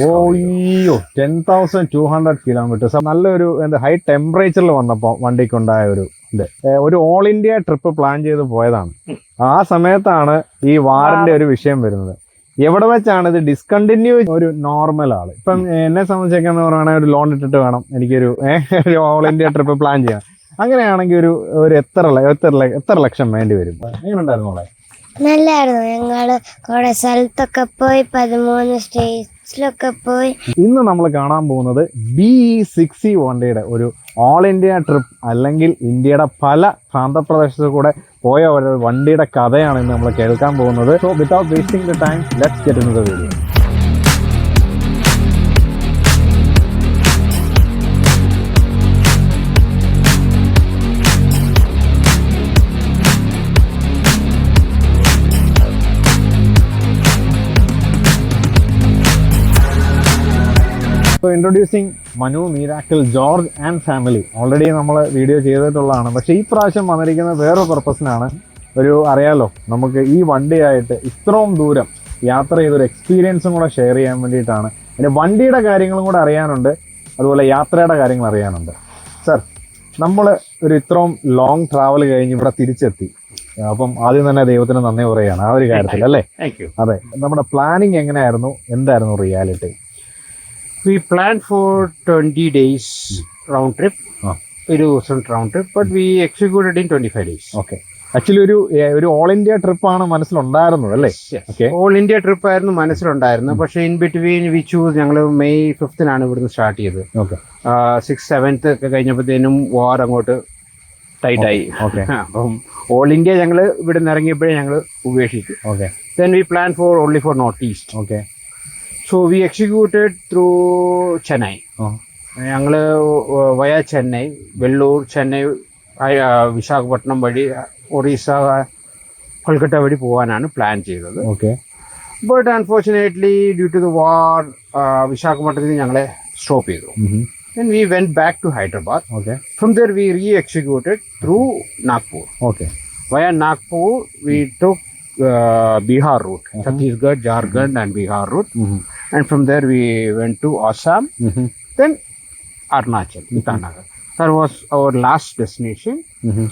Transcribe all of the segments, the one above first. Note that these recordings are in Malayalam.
ഓയ്യോ ten thousand two hundred kilometres നല്ലൊരു എന്താ ഹൈ ടെമ്പറേച്ചറിൽ വന്നപ്പോൾ വണ്ടിക്കുണ്ടായ ഒരു ഒരു ഓൾ ഇന്ത്യ ട്രിപ്പ് പ്ലാൻ ചെയ്ത് പോയതാണ്. ആ സമയത്താണ് ഈ വാറിന്റെ ഒരു വിഷയം വരുന്നത്. എവിടെ വെച്ചാണ് ഇത് ഡിസ്കണ്ടിന്യൂ ഒരു നോർമൽ ആൾ? ഇപ്പം എന്നെ സംബന്ധിച്ചൊക്കെന്ന് പറയുകയാണെങ്കിൽ ഒരു ലോൺ ഇട്ടിട്ട് വേണം എനിക്കൊരു ഒരു ഓൾ ഇന്ത്യ ട്രിപ്പ് പ്ലാൻ ചെയ്യാൻ. അങ്ങനെയാണെങ്കിൽ ഒരു ഒരു എത്ര എത്ര എത്ര ലക്ഷം വേണ്ടി വരും? എങ്ങനെ ഉണ്ടായിരുന്നു നല്ലായിരുന്നു. ഞങ്ങൾ കുറെ സ്ഥലത്തൊക്കെ പോയി പതിമൂന്ന് സ്റ്റേറ്റ്സിലൊക്കെ പോയി. ഇന്ന് നമ്മൾ കാണാൻ പോകുന്നത് ബി സിക്സ് വണ്ടിയുടെ ഒരു ഓൾ ഇന്ത്യ ട്രിപ്പ് അല്ലെങ്കിൽ ഇന്ത്യയുടെ പല പ്രാന്തപ്രദേശത്തു കൂടെ പോയ ഒരു വണ്ടിയുടെ കഥയാണ് ഇന്ന് നമ്മൾ കേൾക്കാൻ പോകുന്നത്. So without wasting the time let's get in the video so introducing Manu Miracle George and family already നമ്മൾ വീഡിയോ ചെയ്തിട്ടുള്ളതാണ്. പക്ഷേ ഈ പ്രാവശ്യം വന്നിരിക്കുന്ന വേറെ പർപ്പസിനാണ് ഒരു അറിയാലോ നമുക്ക് ഈ വണ്ടിയായിട്ട് ഇത്രയും ദൂരം യാത്ര ചെയ്തൊരു എക്സ്പീരിയൻസും കൂടെ ഷെയർ ചെയ്യാൻ വേണ്ടിയിട്ടാണ്. പിന്നെ വണ്ടിയുടെ കാര്യങ്ങളും കൂടെ അറിയാനുണ്ട്. അതുപോലെ യാത്രയുടെ കാര്യങ്ങൾ അറിയാനുണ്ട്. സർ നമ്മൾ ഒരു ഇത്രയും ലോങ് ട്രാവൽ കഴിഞ്ഞ് ഇവിടെ തിരിച്ചെത്തി. അപ്പം ആദ്യം തന്നെ ദൈവത്തിന് നന്ദി പറയുകയാണ്. ആ ഒരു കാര്യത്തിൽ അല്ലേ? അതെ. നമ്മുടെ പ്ലാനിങ് എങ്ങനെയായിരുന്നു? എന്തായിരുന്നു reality We plan for 20 days round trip ഒരു ദിവസം round trip but we executed in in 25 days. Okay actually ഒരു ഒരു ഓൾ ഇന്ത്യ ട്രിപ്പ് ആണ് മനസ്സിലുണ്ടായിരുന്നത് അല്ലേ? Okay. ഓൾ ഇന്ത്യ ട്രിപ്പ് ആയിരുന്നു മനസ്സിലുണ്ടായിരുന്നു പക്ഷേ ഇൻ ബിറ്റ്വീൻ വി ചൂസ് ഞങ്ങൾ മെയ് ഫിഫ്തിനാണ് ഇവിടുന്ന് സ്റ്റാർട്ട് ചെയ്തത്. ഓക്കെ സിക്സ് സെവൻത്ത് ഒക്കെ കഴിഞ്ഞപ്പോഴത്തേനും വാർ അങ്ങോട്ട് ടൈറ്റ് ആയി. ഓക്കെ അപ്പം ഓൾ ഇന്ത്യ ഞങ്ങൾ ഇവിടുന്ന് ഇറങ്ങിയപ്പോഴേ ഞങ്ങൾ ഉപേക്ഷിച്ചു. Okay then we plan for only for north east okay so we executed through Chennai ഞങ്ങൾ വയ ചെന്നൈ വെള്ളൂർ ചെന്നൈ ആ, വിശാഖപട്ടണം വഴി ഒറീസ കൊൽക്കത്ത വഴി പോകാനാണ് പ്ലാൻ ചെയ്തത്. Okay but unfortunately due to the war വിശാഖപട്ടണത്തിൽ ഞങ്ങളെ സ്റ്റോപ്പ് ചെയ്തു. Then we went back to Hyderabad okay from there we re executed through Nagpur okay via Nagpur, we took uh, Bihar route, Chhattisgarh, Jharkhand, and Bihar route, And from there we went to Assam, mm-hmm. then Arunachal, Itanagar. Mm-hmm. That was our last destination. Mm-hmm.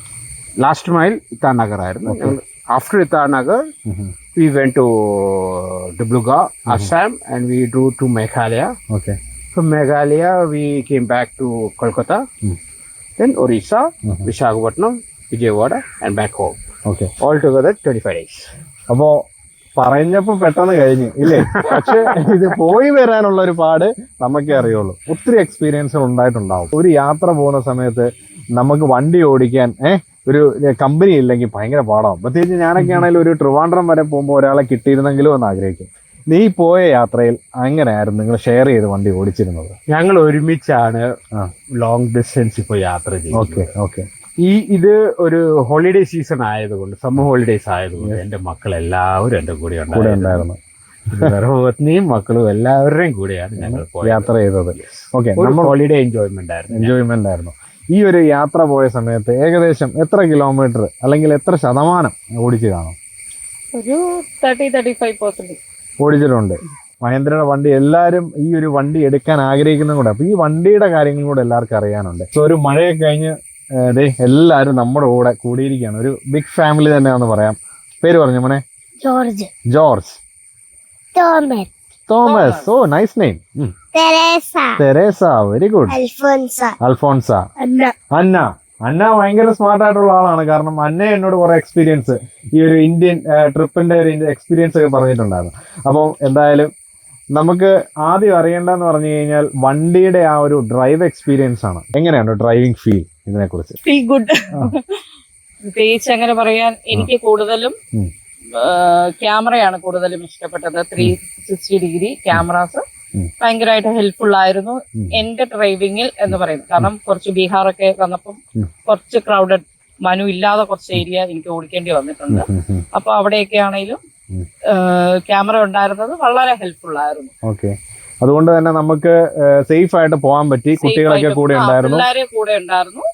Last mile, Itanagar. Okay. After Itanagar, mm-hmm. we went to uh, Dibluga, mm-hmm. Assam, and we drove to Meghalaya. Okay. From Meghalaya, we came back to Kolkata, mm. then Orissa, mm-hmm. Visakhapatnam, Vijayawada, and back home. Okay. Altogether, 25 days. About പറഞ്ഞപ്പോ പെട്ടെന്ന് കഴിഞ്ഞു ഇല്ലേ? പക്ഷെ ഇത് പോയി വരാനുള്ള ഒരു പാട് നമുക്കേ അറിയുള്ളൂ. ഒത്തിരി എക്സ്പീരിയൻസുകൾ ഉണ്ടായിട്ടുണ്ടാവും. ഒരു യാത്ര പോകുന്ന സമയത്ത് നമുക്ക് വണ്ടി ഓടിക്കാൻ ഏഹ് ഒരു കമ്പനി ഇല്ലെങ്കിൽ ഭയങ്കര പാടാവും. പ്രത്യേകിച്ച് ഞാനൊക്കെ ആണെങ്കിലും ഒരു ട്രിവാൻഡ്രം വരെ പോകുമ്പോൾ ഒരാളെ കിട്ടിയിരുന്നെങ്കിലും എന്ന് ആഗ്രഹിക്കും. നീ പോയ യാത്രയിൽ അങ്ങനെയായിരുന്നു നിങ്ങൾ ഷെയർ ചെയ്ത് വണ്ടി ഓടിച്ചിരുന്നത്? ഞങ്ങൾ ഒരുമിച്ചാണ്. ലോങ് ഡിസ്റ്റൻസ് ഇപ്പോൾ യാത്ര ഓക്കെ ചെയ്യുന്നത്. ഓക്കെ ഈ ഇത് ഒരു ഹോളിഡേ സീസൺ ആയതുകൊണ്ട് സമ്മർ ഹോളിഡേസ് ആയതുകൊണ്ട് എന്റെ മക്കൾ എല്ലാവരും എന്റെ കൂടെ ഉണ്ടായിരുന്നു. ഗർഭവത്നിയും മക്കളും എല്ലാവരുടെയും കൂടെയാണ് ഞങ്ങൾ യാത്ര ചെയ്തത്. ഓക്കെ നമ്മൾ ഹോളിഡേ എൻജോയ്മെന്റ് ആയിരുന്നു എൻജോയ്മെന്റ് ആയിരുന്നു. ഈ ഒരു യാത്ര പോയ സമയത്ത് ഏകദേശം എത്ര കിലോമീറ്റർ അല്ലെങ്കിൽ എത്ര ശതമാനം ഓടിച്ചു കാണും? ഒരു തേർട്ടി തേർട്ടി ഫൈവ് പെർസെന്റ് ഓടിച്ചിട്ടുണ്ട്. മഹേന്ദ്രയുടെ വണ്ടി എല്ലാവരും ഈ ഒരു വണ്ടി എടുക്കാൻ ആഗ്രഹിക്കുന്നതും കൂടെ. അപ്പൊ ഈ വണ്ടിയുടെ കാര്യങ്ങളും കൂടെ എല്ലാവർക്കും അറിയാനുണ്ട്. സോ ഒരു മഴയൊക്കെ കഴിഞ്ഞ് എല്ലാവരും നമ്മുടെ കൂടെ കൂടിയിരിക്കുകയാണ്. ഒരു ബിഗ് ഫാമിലി തന്നെയാണെന്ന് പറയാം. പേര് പറഞ്ഞു മോനെ? George. George. Thomas. Thomas. Oh nice name Theresa. Very good Alphonsa Anna. Anna. Anna ഭയങ്കര സ്മാർട്ട് ആയിട്ടുള്ള ആളാണ്. കാരണം അന്ന എന്നോട് കുറെ എക്സ്പീരിയൻസ് ഈ ഒരു ഇന്ത്യൻ ട്രിപ്പിന്റെ ഒരു എക്സ്പീരിയൻസ് ഒക്കെ പറഞ്ഞിട്ടുണ്ടായിരുന്നു. അപ്പോൾ എന്തായാലും നമുക്ക് ആദ്യം അറിയേണ്ടതെന്ന് പറഞ്ഞു കഴിഞ്ഞാൽ വണ്ടിയുടെ ആ ഒരു ഡ്രൈവ് എക്സ്പീരിയൻസ് ആണ്. എങ്ങനെയാണ് ഡ്രൈവിംഗ് ഫീൽ ഇതിനെ കുറിച്ച് ഫീൽ ഗുഡ്. പ്രത്യേകിച്ച് അങ്ങനെ പറയാൻ എനിക്ക് കൂടുതലും ക്യാമറയാണ് കൂടുതലും ഇഷ്ടപ്പെട്ടത്. Three sixty degree cameras. ഭയങ്കരമായിട്ട് ഹെൽപ്ഫുൾ ആയിരുന്നു. എന്റെ ഡ്രൈവിങ്ങിൽ എന്ന് പറയുന്നത്. കാരണം കുറച്ച് ബീഹാറൊക്കെ വന്നപ്പം. കുറച്ച് ക്രൗഡഡ് മനു ഇല്ലാതെ കുറച്ച് ഏരിയ എനിക്ക് ഓടിക്കേണ്ടി വന്നിട്ടുണ്ട്. അപ്പൊ അവിടെയൊക്കെ ആണെങ്കിലും ക്യാമറ ഉണ്ടായിരുന്നത് വളരെ ഹെൽപ്ഫുൾ ആയിരുന്നു. ഓക്കെ. അതുകൊണ്ട് തന്നെ നമുക്ക് സേഫ് ആയിട്ട് പോകാൻ പറ്റി. കുട്ടികളൊക്കെ കൂടെ ഉണ്ടായിരുന്നു. കൂടെ ഉണ്ടായിരുന്നു.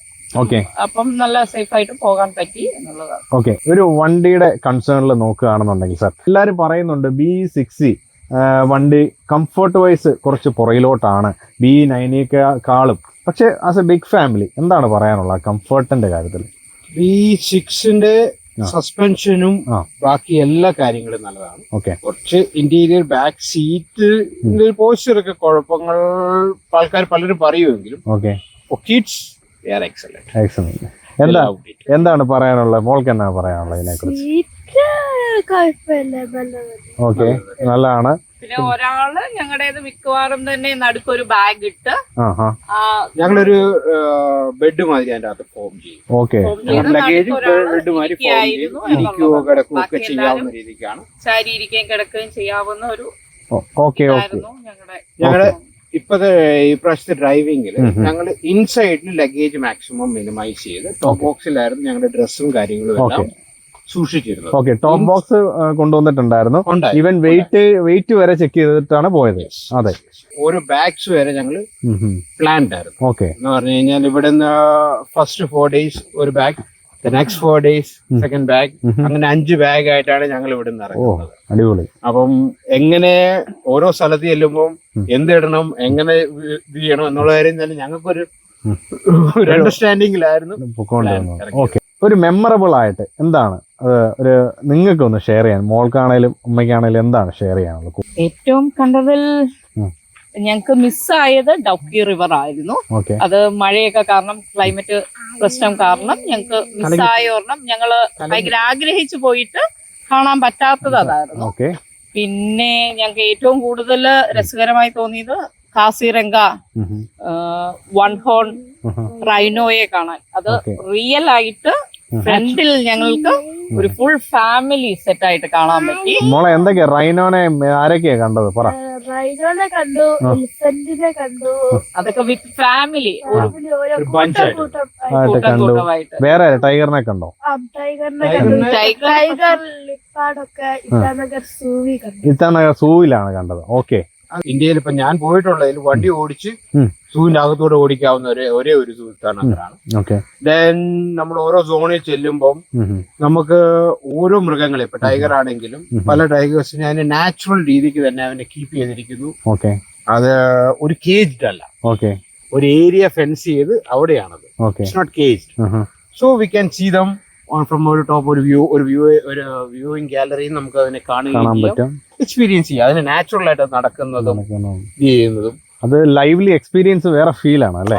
ഓക്കെ. അപ്പം നല്ല സേഫ് ആയിട്ട് പോകാൻ പറ്റി എന്നുള്ളതാണ്. ഓക്കെ. ഒരു വണ്ടിയുടെ കൺസേണിൽ നോക്കുകയാണെന്നുണ്ടെങ്കിൽ സാർ എല്ലാവരും പറയുന്നുണ്ട് ബി സിക്സ് വണ്ടി കംഫർട്ട് വൈസ് കുറച്ച് പുറകിലോട്ടാണ്. ബി നയനേക്കാളും പക്ഷേ ആസ് എ ബിഗ് ഫാമിലി എന്താണ് പറയാനുള്ളത് കംഫർട്ടിന്റെ കാര്യത്തിൽ? ബി സിക്സിന്റെ സസ്പെൻഷനും ബാക്കി എല്ലാ കാര്യങ്ങളും നല്ലതാണ്. ഓക്കെ. കുറച്ച് ഇന്റീരിയർ ബാക്ക് സീറ്റ് പോസ്റ്ററൊക്കെ കുഴപ്പങ്ങൾ ആൾക്കാർ പലരും പറയുമെങ്കിലും ഓക്കെ. കിഡ്സ് എക്സലന്റ് എക്സലന്റ് എന്താ എന്താണ് പറയാനുള്ളത്? മോൾക്ക് എന്നാണ് പറയാനുള്ളത് ഇതിനെ കുറിച്ച് ഓക്കെ നല്ലതാണ്. പിന്നെ ഒരാൾ ഞങ്ങളുടേത് മിക്കവാറും തന്നെ നടുക്കൊരു ബാഗ് ഇട്ട് ആ ഹാ ആ ഞങ്ങളൊരു ബെഡ് മാതിരി അതിന്റെ അകത്ത് ഫോം ചെയ്യും. ഓക്കെ. ലഗേജ് ബെഡ് മാതിരി ഇരിക്കുകയോ. കിടക്കുകയോ ഒക്കെ ചെയ്യാവുന്ന രീതിക്കാണ്. ശാരീരിക്കുകയും കിടക്കുകയും ചെയ്യാവുന്ന ഒരു ഓക്കെ ഓക്കെ. ഞങ്ങളുടെ ഞങ്ങളുടെ ഇപ്പത്തെ ഈ പ്രാവശ്യത്തെ ഡ്രൈവിംഗിൽ. ഞങ്ങൾ ഇൻസൈഡിൽ ലഗേജ് മാക്സിമം മിനിമൈസ് ചെയ്ത് ടോപ്പ് ബോക്സിലായിരുന്നു ഞങ്ങളുടെ ഡ്രസ്സും കാര്യങ്ങളും എല്ലാം സൂക്ഷിച്ചിരുന്നു സൂക്ഷിച്ചിരുന്നത് ഓക്കെ ടോപ്പ് ബോക്സ് കൊണ്ടുവന്നിട്ടുണ്ടായിരുന്നു. ഈവൻ വെയിറ്റ് വെയിറ്റ് വരെ ചെക്ക് ചെയ്തിട്ടാണ് പോയത്. അതെ. ഓരോ ബാഗ്സ് വരെ ഞങ്ങൾ പ്ലാൻഡ് ആയിരുന്നു. ഓക്കെ എന്ന് പറഞ്ഞു കഴിഞ്ഞാൽ ഇവിടെ നിന്ന് ഫസ്റ്റ് ഫോർ ഡേയ്സ് ഒരു bag next four days. Second bag അങ്ങനെ അഞ്ച് ബാഗ് ആയിട്ടാണ് ഞങ്ങൾ ഇവിടെ നിന്ന് ഇറങ്ങുന്നത് അടിപൊളി അപ്പം എങ്ങനെ ഓരോ സ്ഥലത്ത് ചെല്ലുമ്പോൾ. എന്തിടണം എങ്ങനെ ഇത് ചെയ്യണം എന്നുള്ള കാര്യം തന്നെ ഞങ്ങൾക്കൊരു. ഒരു അണ്ടർസ്റ്റാൻഡിങ്ങിലായിരുന്നു. ഓക്കെ ഒരു മെമ്മറബിൾ ആയിട്ട് എന്താണ് ഒരു നിങ്ങൾക്ക് ഒന്ന് ഷെയർ ചെയ്യാൻ മോൾക്കാണേലും ഉമ്മയ്ക്കാണേലും എന്താണ് ഷെയർ ചെയ്യാനുള്ളത് ഏറ്റവും കണ്ടതിൽ. ഞങ്ങൾക്ക് മിസ്സായത് ഡൗക്കി റിവർ ആയിരുന്നു. അത് മഴയൊക്കെ കാരണം ക്ലൈമറ്റ് പ്രശ്നം കാരണം ഞങ്ങൾക്ക് മിസ്സായ ഒരെണ്ണം ഞങ്ങൾ ഭയങ്കര ആഗ്രഹിച്ചു പോയിട്ട് കാണാൻ പറ്റാത്തത് അതായിരുന്നു. പിന്നെ ഞങ്ങൾക്ക് ഏറ്റവും കൂടുതൽ രസകരമായി തോന്നിയത് കാസിരംഗ വൺ ഹോൺ റൈനോയെ കാണാൻ. അത് റിയൽ ആയിട്ട് ഫ്രണ്ടിൽ ഞങ്ങൾക്ക് ഒരു ഫുൾ ഫാമിലി സെറ്റ് ആയിട്ട് കാണാൻ പറ്റി. മോളെ എന്തൊക്കെയാ? റൈനോനെ ആരൊക്കെയാ കണ്ടത്? പറ. റൈനോനെ കണ്ടു. എലിഫന്റിനെ കണ്ടു. അതൊക്കെ വിത്ത് ഫാമിലി ആയിട്ട്. കണ്ടു. വേറെ ടൈഗറിനെ കണ്ടോ? ആ, ടൈഗറിനെ കണ്ടു. ടൈഗർ ഇറ്റാനഗർ സൂവിലാണ് കണ്ടത്. ഓക്കെ ഇന്ത്യയിൽ ഇപ്പൊ ഞാൻ പോയിട്ടുള്ളതിൽ വണ്ടി ഓടിച്ച്. സൂവിന്റെ അകത്തൂടെ ഓടിക്കാവുന്ന ഒരേ ഒരേ ഒരു സുഹൃത്താണ് ദെൻ നമ്മൾ ഓരോ സോണിൽ ചെല്ലുമ്പം നമുക്ക് ഓരോ മൃഗങ്ങളെ ഇപ്പൊ ടൈഗർ ആണെങ്കിലും പല ടൈഗേഴ്സിനെ അതിന് നാച്ചുറൽ രീതിക്ക് തന്നെ അവനെ കീപ്പ് ചെയ്തിരിക്കുന്നു. ഓക്കെ. അത് ഒരു കേജ്ഡ് അല്ല. ഓക്കെ. ഒരു ഏരിയ ഫെൻസ് ചെയ്ത് അവിടെയാണത്. It's not caged so we can see them on from ഒരു ടോപ്പ് ഒരു വ്യൂ ഒരു വ്യൂ ഒരു വ്യൂയിങ് ഗാലറിയും നമുക്ക് അതിനെ കാണാൻ പറ്റും. എക്സ്പീരിയൻസ് ചെയ്യാം. അതിന് നാച്ചുറൽ ആയിട്ട് നടക്കുന്നതും. ചെയ്യുന്നതും. അത് ലൈവ്ലി എക്സ്പീരിയൻസ് വേറെ ഫീൽ ആണ് അല്ലെ?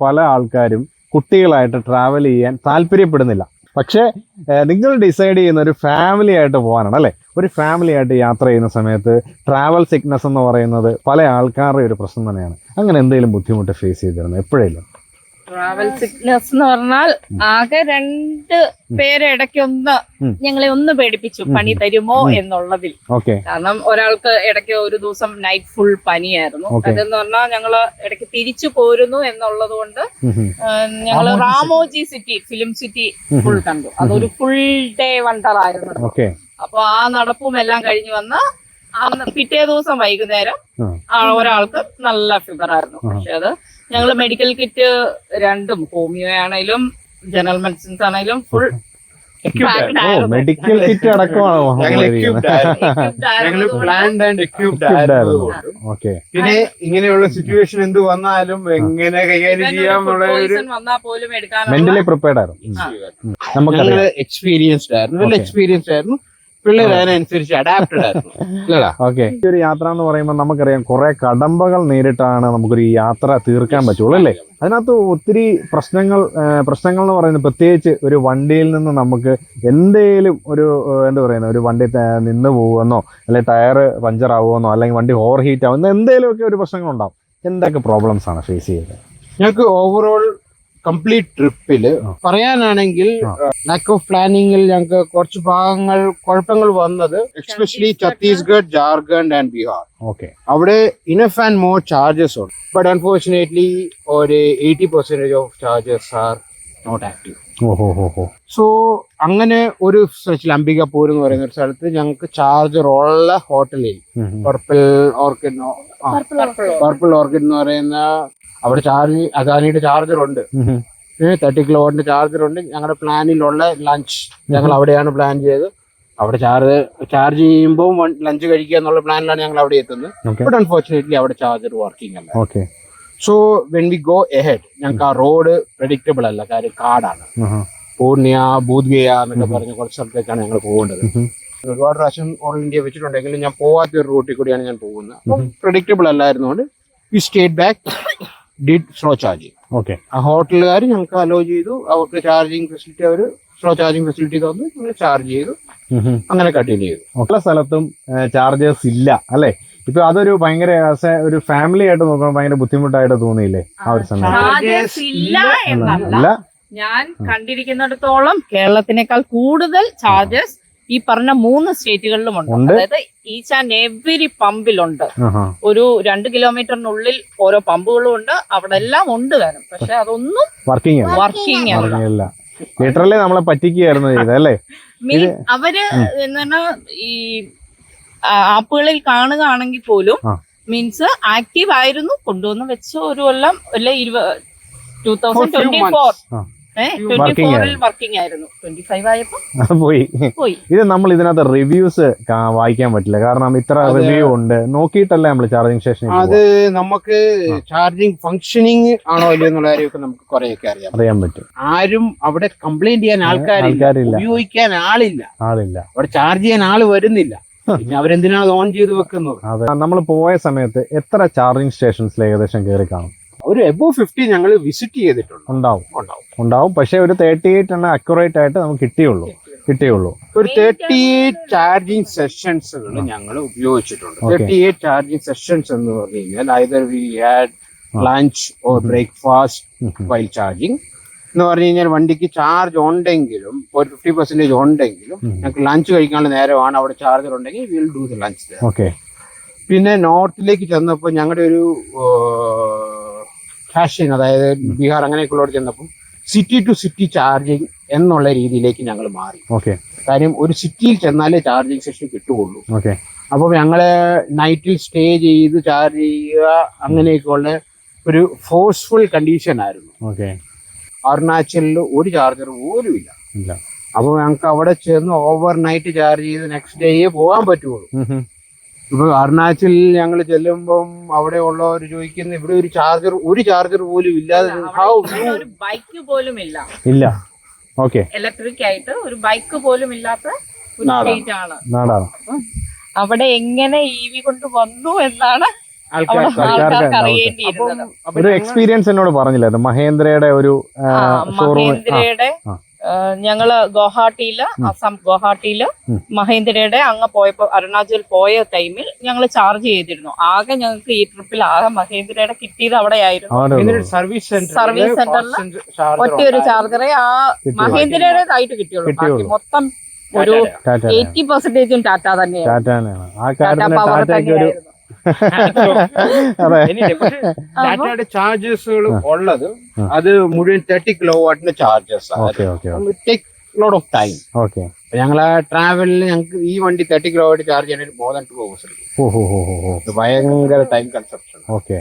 പല ആൾക്കാരും കുട്ടികളായിട്ട് ട്രാവൽ ചെയ്യാൻ താല്പര്യപ്പെടുന്നില്ല. പക്ഷേ നിങ്ങൾ ഡിസൈഡ് ചെയ്യുന്ന ഒരു ഫാമിലി ആയിട്ട് പോകാനാണ് അല്ലേ? ഒരു ഫാമിലി ആയിട്ട് യാത്ര ചെയ്യുന്ന സമയത്ത് ട്രാവൽ സിക്നസ് എന്ന് പറയുന്നത് പല ആൾക്കാരുടെ ഒരു പ്രശ്നം തന്നെയാണ്. അങ്ങനെ എന്തെങ്കിലും ബുദ്ധിമുട്ട് ഫേസ് ചെയ്തിരുന്നു? എപ്പോഴേലും? ട്രാവൽ സിക്നെസ് എന്ന് പറഞ്ഞാൽ ആകെ രണ്ട് പേരെ ഇടയ്ക്ക് ഒന്ന് ഞങ്ങളെ ഒന്ന് പേടിപ്പിച്ചു പണി തരുമോ എന്നുള്ളതിൽ. കാരണം ഒരാൾക്ക് ഇടയ്ക്ക് ഒരു ദിവസം നൈറ്റ് ഫുൾ പനിയായിരുന്നു. അതെന്ന് പറഞ്ഞാൽ ഞങ്ങൾ ഇടയ്ക്ക് തിരിച്ചു പോരുന്നു എന്നുള്ളത് കൊണ്ട് ഞങ്ങൾ Ramoji city film city full കണ്ടു. അതൊരു ഫുൾ ഡേ വണ്ടർ ആയിരുന്നു. അപ്പൊ ആ നടപ്പും എല്ലാം കഴിഞ്ഞു വന്ന് പിറ്റേ ദിവസം വൈകുന്നേരം ഒരാൾക്ക് നല്ല ഫിവർ ആയിരുന്നു. പക്ഷെ അത് ഞങ്ങൾ മെഡിക്കൽ കിറ്റ് രണ്ടും ഹോമിയോ ആണെങ്കിലും ജനറൽ മെഡിസിൻസ് ആണെങ്കിലും ഫുൾ മെഡിക്കൽ കിറ്റ് അടക്കമാണ് പ്ലാൻഡ് ആൻഡ് എക്യൂപ്ഡ് പിന്നെ ഇങ്ങനെയുള്ള സിറ്റുവേഷൻ എന്ത് വന്നാലും എങ്ങനെ കൈകാര്യം എടുക്കാനുള്ള മെന്റലി പ്രിപ്പയർഡ് ആയിരുന്നു. നമുക്കറിയാം. എക്സ്പീരിയൻസ്ഡ് ആയിരുന്നു. വെൽ എക്സ്പീരിയൻസ്ഡ് ആയിരുന്നു. പിള്ളേർ അതിനനുസരിച്ച് അഡാപ്റ്റഡ് ആയിരുന്നു. ഇല്ലടാ. ഓക്കെ. ഈ ഒരു യാത്ര എന്ന് പറയുമ്പോൾ നമുക്കറിയാം കുറെ കടമ്പകൾ നേരിട്ടാണ് നമുക്കൊരു യാത്ര തീർക്കാൻ പറ്റുള്ളൂ അല്ലേ? അതിനകത്ത് ഒത്തിരി പ്രശ്നങ്ങൾ പ്രശ്നങ്ങൾ എന്ന് പറയുന്നത് പ്രത്യേകിച്ച് ഒരു വണ്ടിയിൽ നിന്ന് നമുക്ക് എന്തേലും ഒരു എന്താ പറയുന്നത് ഒരു വണ്ടി നിന്ന് പോകുമെന്നോ അല്ലെങ്കിൽ ടയർ പഞ്ചർ ആവുമെന്നോ അല്ലെങ്കിൽ വണ്ടി ഓവർ ഹീറ്റ് ആവുന്ന എന്തെങ്കിലുമൊക്കെ ഒരു പ്രശ്നങ്ങൾ ഉണ്ടാവും എന്തൊക്കെ പ്രോബ്ലംസ് ആണ് ഫേസ് ചെയ്യുന്നത്? ഞങ്ങൾക്ക് ഓവറോൾ കംപ്ലീറ്റ് ട്രിപ്പിൽ. പറയാനാണെങ്കിൽ ലാക്ക് ഓഫ് പ്ലാനിങ്ങിൽ ഞങ്ങൾക്ക് കുറച്ച് ഭാഗങ്ങൾ കുഴപ്പങ്ങൾ വന്നത് especially Chhattisgarh Jharkhand and Bihar okay. അവിടെ ഇനഫ് ആൻഡ് മോർ ചാർജസ് ഉണ്ട്. ബട്ട് അൺഫോർച്ചുനേറ്റ്ലി ഒരു eighty percentage of charges are not active so അങ്ങനെ ഒരു സ്ഥലത്തിൽ അംബികപൂർ എന്ന് പറയുന്ന ഒരു സ്ഥലത്ത് ഞങ്ങൾക്ക് ചാർജർ ഉള്ള ഹോട്ടലിൽ പർപ്പിൾ ഓർക്കിഡ് പർപ്പിൾ ഓർക്കിഡ് എന്ന് പറയുന്ന അവിടെ ചാർജ് അദാനിയുടെ ചാർജറുണ്ട്. തേർട്ടി കിലോ വാട്ടിന്റെ ചാർജർ ഉണ്ട് ഞങ്ങളുടെ പ്ലാനിലുള്ള ലഞ്ച് ഞങ്ങൾ അവിടെയാണ് പ്ലാൻ ചെയ്തത്. അവിടെ ചാർജ് ചാർജ് ചെയ്യുമ്പോൾ ലഞ്ച് കഴിക്കുക എന്നുള്ള പ്ലാനിലാണ് ഞങ്ങൾ അവിടെ എത്തുന്നത്. ബട്ട് അൺഫോർച്ചുനേറ്റ്ലി അവിടെ ചാർജർ വർക്കിംഗ് അല്ല. Okay so when we go ahead ഞങ്ങൾക്ക് ആ റോഡ് പ്രഡിക്റ്റബിൾ അല്ല. കാര്യം കാടാണ്. പൂർണിയ ബൂദ്ഗയ എന്നൊക്കെ പറഞ്ഞ കുറച്ച് സ്ഥലത്തേക്കാണ് ഞങ്ങൾ പോകേണ്ടത്. ഒരുപാട് പ്രാവശ്യം ഓൾ ഇന്ത്യ വെച്ചിട്ടുണ്ടെങ്കിലും ഞാൻ പോവാത്ത ഒരു റൂട്ടിൽ കൂടിയാണ് ഞാൻ പോകുന്നത്. അപ്പം predictable അല്ലായിരുന്നുകൊണ്ട് we stayed back did slow charging okay ആ ഹോട്ടലുകാർ ഞങ്ങൾക്ക് അലോ ചെയ്തു. അവർക്ക് ചാർജിങ് ഫെസിലിറ്റി അവർ സ്ലോ ചാർജിങ് ഫെസിലിറ്റി തന്നു. ഞങ്ങൾ ചാർജ് ചെയ്തു. അങ്ങനെ കണ്ടിന്യൂ ചെയ്തു. പല സ്ഥലത്തും ചാർജേഴ്സ് ഇല്ല അല്ലേ? ഇപ്പൊ അതൊരു ഭയങ്കര ഒരു ഫാമിലി ആയിട്ട് നോക്കുമ്പോൾ ഭയങ്കര ബുദ്ധിമുട്ടായിട്ട് തോന്നിയില്ലേ? ആ ഒരു സമയം. ചാർജസ് ഇല്ല എന്നല്ല. അല്ല ഞാൻ കണ്ടിരിക്കുന്നിടത്തോളം കേരളത്തിനേക്കാൾ കൂടുതൽ ചാർജസ് ഈ പറഞ്ഞ മൂന്ന് സ്റ്റേറ്റുകളിലും ഉണ്ട്. അതായത് ഈച്ച് ആൻഡ് എവരി പമ്പിലുണ്ട്. ഒരു രണ്ട് കിലോമീറ്ററിനുള്ളിൽ ഓരോ പമ്പുകളും ഉണ്ട്. അവിടെ എല്ലാം ഉണ്ട് വേണം. പക്ഷെ അതൊന്നും വർക്കിംഗ് വർക്കിംഗ് അല്ല ലിറ്ററലി നമ്മളെ പറ്റിക്കുകയായിരുന്നു അല്ലേ? അവർ ഈ ആപ്പുകളിൽ കാണുകയാണെങ്കിൽ പോലും മീൻസ് ആക്റ്റീവ് ആയിരുന്നു കൊണ്ടുവന്ന് വെച്ച ഒരു കൊല്ലം അല്ലെ two For thousand twenty four working ആയിരുന്നു. ട്വന്റി ഫൈവ് ആയപ്പോ പോയി. പോയി. ഇത് നമ്മൾ ഇതിനകത്ത് റിവ്യൂസ് വായിക്കാൻ പറ്റില്ല. കാരണം ഇത്ര റിവ്യൂ ഉണ്ട്. നോക്കിയിട്ടല്ലേ നമ്മൾ ചാർജിങ് സ്റ്റേഷൻ അത് നമുക്ക് ചാർജിങ് ഫങ്ഷനിങ് ആണോ ഇല്ലയോ എന്നുള്ള കാര്യമൊക്കെ നമുക്ക് കുറെയൊക്കെ അറിയാം. അറിയാൻ പറ്റും. ആരും അവിടെ കംപ്ലൈന്റ് ചെയ്യാൻ ആൾക്കാരില്ല. ആൾക്കാരില്ല. ഉപയോഗിക്കാൻ ആളില്ല. ആളില്ല. അവിടെ ചാർജ് ചെയ്യാൻ ആൾ വരുന്നില്ല. പിന്നെ അവരെന്തിനാണ് ഓൺ ചെയ്ത് വെക്കുന്നത്? നമ്മൾ പോയ സമയത്ത് എത്ര ചാർജിങ് സ്റ്റേഷൻസിൽ ഏകദേശം കയറി കാണും? ഒരു എബോ ഫിഫ്റ്റി ഞങ്ങൾ വിസിറ്റ് ചെയ്തിട്ടുണ്ട്. ഉണ്ടാവും. ഉണ്ടാവും. ഉണ്ടാവും. പക്ഷെ ഒരു തേർട്ടി എയ്റ്റ് എണ്ണം അക്യുറേറ്റ് ആയിട്ട് നമുക്ക് കിട്ടിയുള്ളൂ. കിട്ടിയുള്ളൂ. ഒരു തേർട്ടി എയ്റ്റ് ചാർജിങ് സെഷൻസുകൾ ഞങ്ങൾ ഉപയോഗിച്ചിട്ടുണ്ട്. തേർട്ടി എയ്റ്റ് ചാർജിങ് സെഷൻസ് എന്ന് പറഞ്ഞു കഴിഞ്ഞാൽ either we had lunch or breakfast while charging എന്ന് പറഞ്ഞു കഴിഞ്ഞാൽ വണ്ടിക്ക് ചാർജ് ഉണ്ടെങ്കിലും ഒരു ഫിഫ്റ്റി പെർസെന്റേജ് ഉണ്ടെങ്കിലും. ഞങ്ങൾക്ക് ലഞ്ച് കഴിക്കാനുള്ള നേരമാണ്. അവിടെ ചാർജർ ഉണ്ടെങ്കിൽ will do the lunch okay. പിന്നെ നോർത്തിലേക്ക് ചെന്നപ്പോൾ ഞങ്ങളുടെ ഒരു ഫാഷൻ അതായത് ബീഹാർ അങ്ങനെയൊക്കെയുള്ളവർ ചെന്നപ്പോൾ സിറ്റി ടു സിറ്റി ചാർജിങ് എന്നുള്ള രീതിയിലേക്ക് ഞങ്ങൾ മാറി. ഓക്കെ കാര്യം ഒരു സിറ്റിയിൽ ചെന്നാലേ ചാർജിങ് സെഷൻ കിട്ടുകയുള്ളൂ. ഓക്കെ അപ്പോൾ ഞങ്ങൾ നൈറ്റിൽ സ്റ്റേ ചെയ്ത് ചാർജ് ചെയ്യുക അങ്ങനെയൊക്കെയുള്ള ഒരു ഫോഴ്സ്ഫുൾ കണ്ടീഷൻ ആയിരുന്നു. ഓക്കെ അരുണാചലിൽ ഒരു ചാർജർ പോലും ഇല്ല. ഇല്ല. അപ്പോൾ ഞങ്ങൾക്ക് അവിടെ ചെന്ന് ഓവർ നൈറ്റ് ചാർജ് ചെയ്ത് നെക്സ്റ്റ് ഡേ പോകാൻ പറ്റുള്ളൂ ഉം ഉം. ഇപ്പൊ അരുണാചലിൽ ഞങ്ങൾ ചെല്ലുമ്പം അവിടെ ഉള്ളവർ ചോദിക്കുന്ന ഇവിടെ ഒരു ചാർജർ ഒരു ചാർജർ പോലും ഇല്ലാതെ how ഒരു ബൈക്ക് പോലും ഇല്ല ഇല്ല ഓക്കെ ഇലക്ട്രിക് ആയിട്ട് ഒരു ബൈക്ക് പോലും ഇല്ലാത്ത ഒരു നാടാണ്. സ്റ്റേറ്റ് ആണ് നാടാണ് അവിടെ എങ്ങനെ ഇ വി കൊണ്ട് വന്നു എന്നാണ് ആൾക്കാർ അവിടെ ആൾക്കാർക്ക് ആൾക്കാർക്ക് ഉണ്ടാവും. അറിയേണ്ടിയിരുന്നത് ഒരു എക്സ്പീരിയൻസ് എന്നോട് പറഞ്ഞില്ലായിരുന്നു മഹേന്ദ്രയുടെ ഒരു ആ, ഷോറൂം മഹേന്ദ്രയുടെ ആ. ഞങ്ങൾ ഗുവാഹട്ടിയിൽ അസം ഗുവാഹട്ടിയിൽ. മഹേന്ദ്രയുടെ അങ്ങ് പോയപ്പോ അരുണാചൽ പോയ ടൈമിൽ ഞങ്ങൾ ചാർജ് ചെയ്തിരുന്നു. ആകെ ഞങ്ങൾക്ക് ഈ ട്രിപ്പിൽ ആകെ മഹേന്ദ്രയുടെ കിട്ടിയത് അവിടെയായിരുന്നു. അവിടെ സർവീസ് സെന്റർ സർവീസ് സെന്ററിൽ ഒറ്റ ഒരു ചാർജറെ ആ. മഹേന്ദ്രയുടേതായിട്ട് കിട്ടിയുള്ളൂ. ബാക്കി. മൊത്തം ഒരു എയ്റ്റി പെർസെന്റേജും ടാറ്റ തന്നെയാണ്. ടാറ്റാനാണ് ആ ടാറ്റ പവർ ഒരു തന്നെയായിരുന്നു. അതെ. ടാറ്റയുടെ ചാർജസുകൾ ഉള്ളത് അത് മുഴുവൻ thirty kilo വാട്ടിന്റെ charges. Okay okay take lot of time okay. ഞങ്ങൾ ആ ട്രാവലിൽ ഞങ്ങൾക്ക് ഈ വണ്ടി തേർട്ടി കിലോ വാട്ട് ചാർജ് ചെയ്യാൻ മോർ ദാൻ ടു അവേഴ്സ് എടുക്കും. ഭയങ്കര time consumption okay.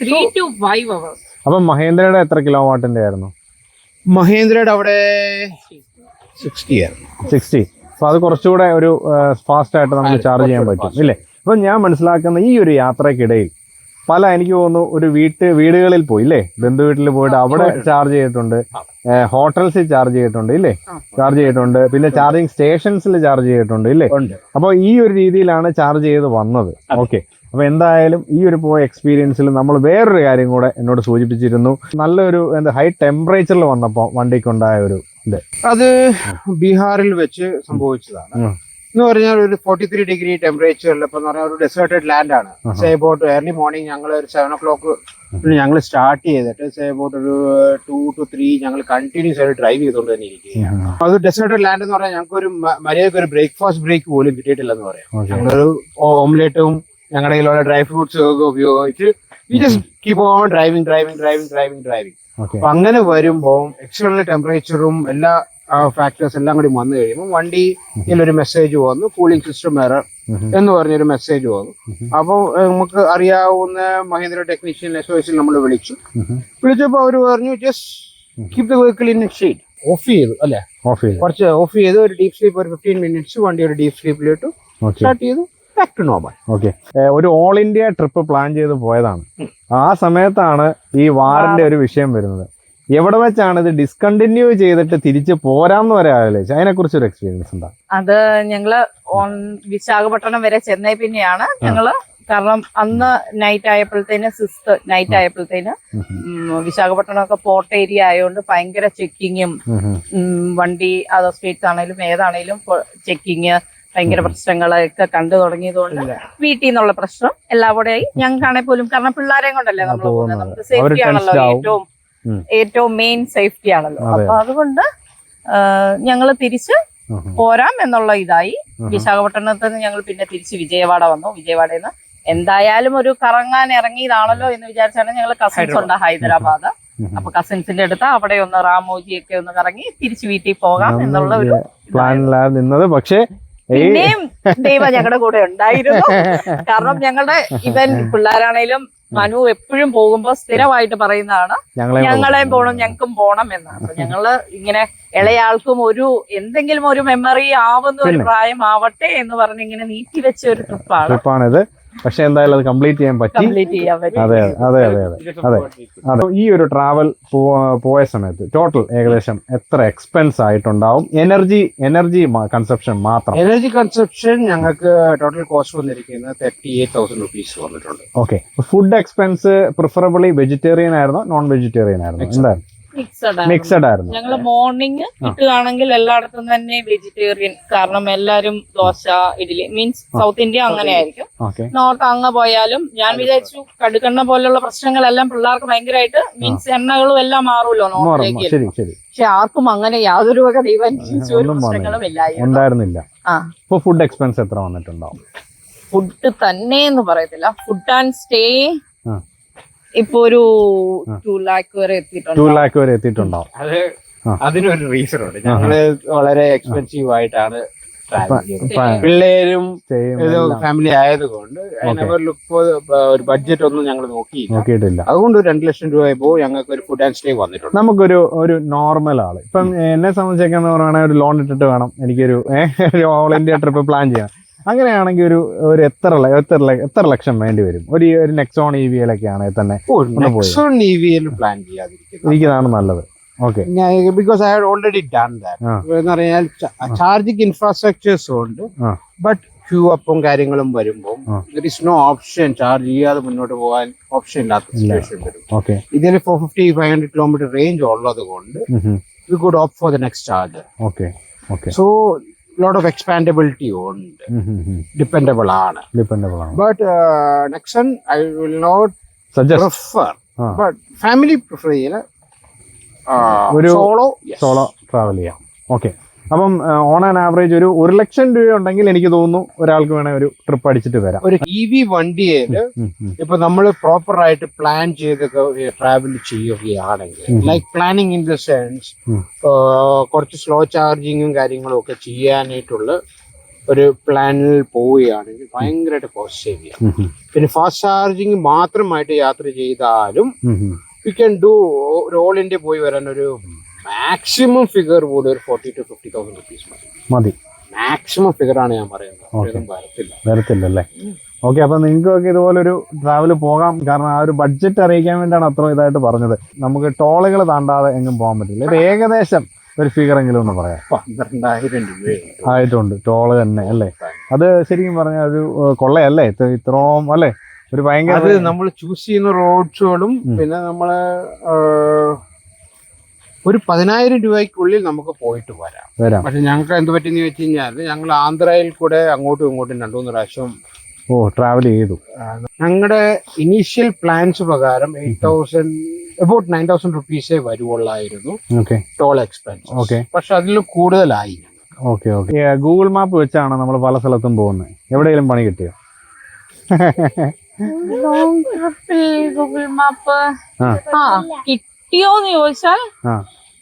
Three to five hours അപ്പം മഹേന്ദ്രയുടെ എത്ര കിലോ വാട്ടിന്റെ ആയിരുന്നു? മഹേന്ദ്രയുടെ അവിടെ സിക്സ്റ്റി ആയിരുന്നു. സിക്സ്റ്റി അപ്പൊ അത് കുറച്ചുകൂടെ ഒരു ഫാസ്റ്റ് ആയിട്ട് നമുക്ക് ചാർജ് ചെയ്യാൻ പറ്റും ഇല്ലേ? അപ്പൊ ഞാൻ മനസ്സിലാക്കുന്ന ഈ ഒരു യാത്രക്കിടയിൽ പല എനിക്ക് തോന്നുന്നു ഒരു വീട്ട് വീടുകളിൽ പോയി ഇല്ലേ? ബന്ധു വീട്ടിൽ പോയിട്ട് അവിടെ ചാർജ് ചെയ്തിട്ടുണ്ട്. ഹോട്ടൽസിൽ ചാർജ് ചെയ്തിട്ടുണ്ട് ഇല്ലേ? ചാർജ് ചെയ്തിട്ടുണ്ട്. പിന്നെ ചാർജിങ് സ്റ്റേഷൻസിൽ ചാർജ് ചെയ്തിട്ടുണ്ട് ഇല്ലേ? അപ്പോൾ ഈ ഒരു രീതിയിലാണ് ചാർജ് ചെയ്ത് വന്നത്. ഓക്കെ അപ്പൊ എന്തായാലും ഈ ഒരു പോയ എക്സ്പീരിയൻസിൽ നമ്മൾ വേറൊരു കാര്യം കൂടെ എന്നോട് സൂചിപ്പിച്ചിരുന്നു. നല്ലൊരു എന്താ ഹൈ ടെമ്പറേച്ചറിൽ വന്നപ്പോൾ വണ്ടിക്കുണ്ടായ ഒരു ഇത്. അത് ബീഹാറിൽ വെച്ച് സംഭവിച്ചതാണ്. എന്ന് പറഞ്ഞാൽ ഒരു ഫോർട്ടി ത്രീ ഡിഗ്രി ടെമ്പറേച്ചറിൽ ഇപ്പം പറഞ്ഞാൽ ഒരു ഡെസേർട്ടഡ് ലാൻഡ് ആണ്. സേ ബോട്ട് ഏർലി മോർണിംഗ് ഞങ്ങൾ ഒരു സെവൻ ഒ ക്ലോക്ക് ഞങ്ങൾ സ്റ്റാർട്ട് ചെയ്തിട്ട് സേ ബോട്ട് ഒരു ടു ടു ത്രീ ഞങ്ങൾ കണ്ടിന്യൂസ് ആയിട്ട് ഡ്രൈവ് ചെയ്തുകൊണ്ട് തന്നെ ഇരിക്കുകയാണ്. അത് ഡെസേർട്ടഡ് ലാൻഡ് എന്ന് പറഞ്ഞാൽ ഞങ്ങൾക്ക് ഒരു മര്യാദയ്ക്ക് ഒരു ബ്രേക്ക്ഫാസ്റ്റ് ബ്രേക്ക് പോലും കിട്ടിയിട്ടില്ലെന്ന് പറയാം. ഞങ്ങൾ ഞങ്ങളൊരു ഓംലെറ്റും ഞങ്ങളുടെ കയ്യിലുള്ള ഡ്രൈ ഫ്രൂട്ട്സ് ഒക്കെ ഉപയോഗിച്ച് we just keep on driving driving driving driving driving അപ്പൊ അങ്ങനെ വരുമ്പോൾ എക്സ്റ്റേണൽ ടെമ്പറേച്ചറും എല്ലാ ഫാക്ടേഴ്സ് എല്ലാം കൂടി വന്നു കഴിയുമ്പോൾ വണ്ടി ഒരു മെസ്സേജ് വന്നു കൂളിംഗ് സിസ്റ്റം എറർ എന്ന് പറഞ്ഞൊരു മെസ്സേജ് വന്നു. അപ്പോൾ നമുക്ക് അറിയാവുന്ന മഹേന്ദ്ര ടെക്നീഷ്യൻ അസോസിയേഷൻ നമ്മൾ വിളിച്ചു. വിളിച്ചപ്പോൾ അവർ പറഞ്ഞു just keep the vehicle in shade off ചെയ്തു അല്ലെ? ഓഫ് ചെയ്തു. കുറച്ച് ഓഫ് ചെയ്ത് ഒരു ഡീപ് സ്ലീപ്പ് ഒരു ഫിഫ്റ്റീൻ മിനിറ്റ്സ് വണ്ടി ഒരു ഡീപ് സ്ലീപ്പിലിട്ടു സ്റ്റാർട്ട് ചെയ്തു ബാക്ക് ടു നോർമൽ ഓക്കെ ഒരു ഓൾ ഇന്ത്യ ട്രിപ്പ് പ്ലാൻ ചെയ്ത് പോയതാണ്. ആ സമയത്താണ് ഈ വാറിന്റെ ഒരു വിഷയം വരുന്നത്. എവിടെ വെച്ചാണ് ഇത് ഡിസ്കണ്ടിന്യൂ ചെയ്തിട്ട് തിരിച്ച് പോരാന്ന് വരെ ആലോചിച്ചു അതിനെ കുറിച്ച് ഒരു എക്സ്പീരിയൻസ് ഉണ്ടാ? അത് ഞങ്ങൾ വിശാഖപട്ടണം വരെ ചെന്നൈ പിന്നെയാണ് ഞങ്ങൾ. കാരണം അന്ന് നൈറ്റ് ആയപ്പോഴത്തേന് സിസ്റ്റർ നൈറ്റ് ആയപ്പോഴത്തേന് വിശാഖപട്ടണം വിശാഖപട്ടണമൊക്കെ പോർട്ട് ഏരിയ ആയതുകൊണ്ട് ഭയങ്കര ചെക്കിങ്ങും വണ്ടി അതർ സ്ട്രീറ്റ്സ് ആണെങ്കിലും ഏതാണേലും ചെക്കിങ് ഭയങ്കര പ്രശ്നങ്ങളൊക്കെ കണ്ടു തുടങ്ങിയതുകൊണ്ട് വീട്ടിൽ നിന്നുള്ള പ്രശ്നം എല്ലാം കൂടെ ആയി ഞങ്ങൾക്കാണെങ്കിൽ പോലും കാരണം പിള്ളേരെയും കൊണ്ടല്ലേ നമ്മൾ പോകുന്നത്. നമുക്ക് സേഫ്റ്റി ആണല്ലോ ഏറ്റവും. ഏറ്റവും മെയിൻ സേഫ്റ്റി ആണല്ലോ. അപ്പൊ അതുകൊണ്ട് ഞങ്ങൾ തിരിച്ച് പോരാം എന്നുള്ള ഇതായി. വിശാഖപട്ടണത്തിൽ നിന്ന് ഞങ്ങൾ പിന്നെ തിരിച്ച് വിജയവാഡ വന്നു. വിജയവാഡയിൽ നിന്ന് എന്തായാലും ഒരു കറങ്ങാൻ ഇറങ്ങിയതാണല്ലോ എന്ന് വിചാരിച്ചാണ് ഞങ്ങൾ കസിൻസ് ഉണ്ട് ഹൈദരാബാദ്. അപ്പൊ കസിൻസിന്റെ അടുത്ത് അവിടെ ഒന്ന് റാമോജി ഒക്കെ ഒന്ന് കറങ്ങി തിരിച്ച് വീട്ടിൽ പോകാം എന്നുള്ള ഒരു പ്ലാനിലാണ് നിന്നത്. പക്ഷേ പിന്നെയും ദൈവം ഞങ്ങളുടെ കൂടെ ഉണ്ടായിരുന്നു. കാരണം ഞങ്ങളുടെ ഇവൻ പിള്ളേരാണേലും മനു എപ്പോഴും പോകുമ്പോ സ്ഥിരമായിട്ട് പറയുന്നതാണ് ഞങ്ങളെ ഞങ്ങളെയും പോണം ഞങ്ങൾക്കും പോണം എന്നാണ്. ഞങ്ങൾ ഇങ്ങനെ ഇളയാൾക്കും ഒരു എന്തെങ്കിലും ഒരു മെമ്മറി ആവുന്ന ഒരു പ്രായമാവട്ടെ പ്രായം ആവട്ടെ എന്ന് പറഞ്ഞ് ഇങ്ങനെ നീട്ടി വെച്ച ഒരു ട്രിപ്പാണ്. ട്രിപ്പാണിത്. പക്ഷെ എന്തായാലും അത് കംപ്ലീറ്റ് ചെയ്യാൻ പറ്റി. അതെ അതെ അതെ അതെ അതെ അതെ. ഈ ഒരു ട്രാവൽ പോയ സമയത്ത് ടോട്ടൽ ഏകദേശം എത്ര എക്സ്പെൻസ് ആയിട്ടുണ്ടാവും? എനർജി എനർജി കൺസപ്ഷൻ മാത്രം. എനർജി കൺസപ്ഷൻ ഞങ്ങൾക്ക് ടോട്ടൽ കോസ്റ്റ് വന്നിരിക്കുന്നത് തേർട്ടി എയ്റ്റ് തൗസൻഡ് റുപ്പീസ് വന്നിട്ടുണ്ട്. Okay food expense preferably vegetarian ആയിരുന്നോ? നോൺ വെജിറ്റേറിയൻ ആയിരുന്നോ എന്തായിരുന്നു മിക്സഡ് ആയിരുന്നു. ഞങ്ങൾ മോർണിംഗ് കിട്ടുകയാണെങ്കിൽ എല്ലായിടത്തും തന്നെ വെജിറ്റേറിയൻ കാരണം എല്ലാരും dosa idli means south India അങ്ങനെ ആയിരിക്കും ഓക്കെ നോർത്ത് അങ്ങ് പോയാലും ഞാൻ വിചാരിച്ചു കടുക്കെണ്ണ പോലുള്ള പ്രശ്നങ്ങളെല്ലാം പിള്ളേർക്ക് ഭയങ്കരമായിട്ട് മീൻസ് എണ്ണകളും എല്ലാം മാറുമല്ലോ നോർത്തേക്ക് പക്ഷെ ആർക്കും അങ്ങനെ യാതൊരു വക ദൈവം പ്രശ്നങ്ങളും ഇല്ലായിരുന്നില്ല ഇപ്പൊ ഫുഡ് എക്സ്പെൻസ് എത്ര വന്നിട്ടുണ്ടാവും? ഫുഡ് തന്നെ എന്ന് പറയത്തില്ല. Food and stay. ഇപ്പൊ ഒരു ടു ലാക്ക് വരെ ടു എത്തിയിട്ടുണ്ട് ലാക്ക് വരെ എത്തിയിട്ടുണ്ടാവും. അത് അതിനൊരു റീസൺ ഉണ്ട്. ഞങ്ങൾ വളരെ എക്സ്പെൻസീവ് ആയിട്ടാണ് പിള്ളേരും ചെയ്യും ഫാമിലി ആയതുകൊണ്ട് ലുക്ക് ഒരു ബഡ്ജറ്റ് ഒന്നും ഞങ്ങൾ നോക്കി നോക്കിയിട്ടില്ല. അതുകൊണ്ട് ഒരു രണ്ട് ലക്ഷം രൂപയപ്പോ ഞങ്ങൾക്ക് ഒരു ഫുഡ് ആൻഡ് സ്റ്റേ വന്നിട്ടുണ്ട്. നമുക്കൊരു ഒരു നോർമൽ ആൾ. ഇപ്പം എന്നെ സംബന്ധിച്ചൊക്കെ പറയുകയാണെങ്കിൽ ഒരു ലോൺ ഇട്ടിട്ട് വേണം. എനിക്കൊരു ഒരു ഓൾ ഇന്ത്യ ട്രിപ്പ് പ്ലാൻ ചെയ്യാൻ. അങ്ങനെയാണെങ്കിൽ ഒരു ഒരു എത്ര എത്ര എത്ര ലക്ഷം വേണ്ടി വരും? ഒരു ഒരു നെക്സോൺ ഇ വി എലൊക്കെ ആണെങ്കിൽ തന്നെ നെക്സോൺ ഇ പ്ലാൻ ചെയ്യാതിരിക്കുന്നതാണ് ഇരിക്കുന്നതാണ് നല്ലത്. Okay because I had already done that. എന്ന് പറഞ്ഞാൽ ചാർജിങ് ഇൻഫ്രാസ്ട്രക്ചേഴ്സും ഉണ്ട് ബട്ട് ക്യൂ അപ്പും കാര്യങ്ങളും വരുമ്പോൾ. There is no option charge ചെയ്യാതെ മുന്നോട്ട് പോകാൻ ഓപ്ഷൻ ഇല്ലാത്ത സിറ്റുവേഷൻ വരും. ഓക്കെ ഇതിൽ four fifty five hundred kilometer range ഉള്ളത് കൊണ്ട് we could opt for the next charger okay okay so lot of expandability ഉണ്ട്. ഡിപ്പെൻഡബിൾ ആണ്. ഡിപ്പെൻഡബിൾ ആണ്. But Nexon I will not prefer. But family prefer ചെയ്യില്ല ഒരു- സോളോ സോളോ ട്രാവൽ ചെയ്യാം. ഓക്കെ അപ്പം ഓൺ ആൻഡ് ആവറേജ് ഒരു ഒരു ലക്ഷം രൂപ ഉണ്ടെങ്കിൽ എനിക്ക് തോന്നുന്നു ഒരാൾക്ക് വേണേ ഒരു ട്രിപ്പ് അടിച്ചിട്ട് വരാം ഒരു ഇ വി വണ്ടിയിൽ ഉം. ഇപ്പൊ നമ്മൾ പ്രോപ്പർ ആയിട്ട് പ്ലാൻ ചെയ്ത് ട്രാവൽ ചെയ്യുകയാണെങ്കിൽ. Like planning in the sense. കുറച്ച് സ്ലോ ചാർജിങ്ങും കാര്യങ്ങളും ഒക്കെ ചെയ്യാനായിട്ടുള്ള ഒരു പ്ലാനിൽ പോവുകയാണെങ്കിൽ ഭയങ്കരമായിട്ട് കോസ്റ്റ് സേവ് ചെയ്യാം. പിന്നെ ഫാസ്റ്റ് ചാർജിങ് മാത്രമായിട്ട് യാത്ര ചെയ്താലും. വി ക്യാൻ ഡു ഒരു ഓൾ ഇന്ത്യ പോയി വരാൻ ഒരു മാക്സിമം ഫിഗർ കൂടി ഒരു forty two fifty thousand rupees മതി. മതി. മാക്സിമം ഫിഗർ ആണ് ഞാൻ പറയുന്നത്. വരത്തില്ല. വരത്തില്ലല്ലേ ഓക്കെ അപ്പൊ നിങ്ങൾക്കൊക്കെ ഇതുപോലൊരു ട്രാവൽ പോകാം. കാരണം ആ ഒരു ബഡ്ജറ്റ് അറിയിക്കാൻ വേണ്ടിയാണ് അത്ര ഇതായിട്ട് പറഞ്ഞത്. നമുക്ക് ടോളുകൾ താണ്ടാതെ എങ്ങും പോകാൻ പറ്റില്ല. ഇത് ഏകദേശം ഒരു ഫിഗർ എങ്കിലും ഒന്ന് പറയാം. പന്ത്രണ്ടായിരം രൂപ ആയിട്ടുണ്ട്. ടോൾ തന്നെ അല്ലേ? അത് ശരിക്കും പറഞ്ഞ ഒരു കൊള്ളയല്ലേ? ഇത്രോം ഇത്രയും അല്ലേ? ഒരു ഭയങ്കര അത് നമ്മൾ ചൂസ് ചെയ്യുന്ന റോഡ്സുകളും. പിന്നെ നമ്മൾ ഒരു പതിനായിരം രൂപയ്ക്കുള്ളിൽ നമുക്ക് പോയിട്ട് വരാം. വരാം. പക്ഷെ ഞങ്ങൾക്ക് എന്ത് പറ്റിയെന്ന് വെച്ച് കഴിഞ്ഞാൽ ഞങ്ങൾ ആന്ധ്രയിൽ കൂടെ അങ്ങോട്ടും ഇങ്ങോട്ടും രണ്ടു മൂന്ന് പ്രാവശ്യം ഓ ട്രാവൽ ചെയ്തു. ഞങ്ങളുടെ ഇനീഷ്യൽ പ്ലാൻസ് പ്രകാരം eight thousand about nine thousand റുപ്പീസേ വരുവുള്ളായിരുന്നു ഓക്കെ ടോൾ എക്സ്പെൻസ് ഓക്കെ പക്ഷെ അതിൽ കൂടുതലായി. ഓക്കെ ഓക്കെ ഗൂഗിൾ മാപ്പ് വെച്ചാണ് നമ്മൾ പല സ്ഥലത്തും പോകുന്നത് എവിടെയെങ്കിലും പണി കിട്ടിയോ? ഗൂഗിൾ മാപ്പ് ആ. ആ കിട്ടിയോന്ന് ചോദിച്ചാൽ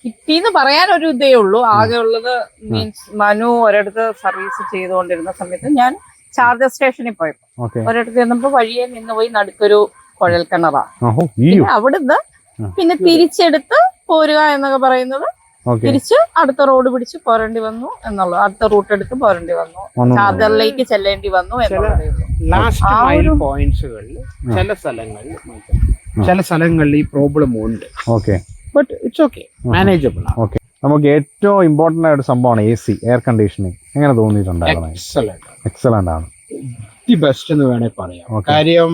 കിട്ടിന്ന് പറയാൻ ഒരു ഇതേ ഉള്ളൂ. ആകെ ഉള്ളത് മീൻസ് മനു ഒരിടത്ത് സർവീസ് ചെയ്തുകൊണ്ടിരുന്ന സമയത്ത് ഞാൻ ചാർജർ സ്റ്റേഷനിൽ പോയപ്പോ. ഒരിടത്ത് ചെന്നപ്പോ വഴിയെ നിന്ന് പോയി നടുക്കൊരു കുഴൽ കിണറാ അവിടുന്ന്. പിന്നെ തിരിച്ചെടുത്ത് പോരുക എന്നൊക്കെ പറയുന്നത് തിരിച്ച് അടുത്ത റോഡ് പിടിച്ച് പോരേണ്ടി വന്നു എന്നുള്ളത് അടുത്ത റൂട്ട് എടുത്ത് പോരേണ്ടി വന്നു. ചാർജറിലേക്ക് ചെല്ലേണ്ടി വന്നു എന്നുള്ളത് ലാസ്റ്റ് മൈൽ പോയിന്റ്സുകളിൽ ചില സ്ഥലങ്ങളിൽ ചില സ്ഥലങ്ങളിൽ ഈ പ്രോബ്ലം ഉണ്ട്. Okay but it's okay manageable okay നമുക്ക് ഏറ്റവും ഇമ്പോർട്ടന്റ് ആയിട്ട് സംഭവമാണ് എ സി എയർ കണ്ടീഷനിങ് എങ്ങനെ തോന്നിയിട്ടുണ്ടായിരുന്നു? എക്സലന്റ് എക്സലന്റ് ആണ്. ദി ബെസ്റ്റ് എന്ന് വേണേ പറയാം. കാര്യം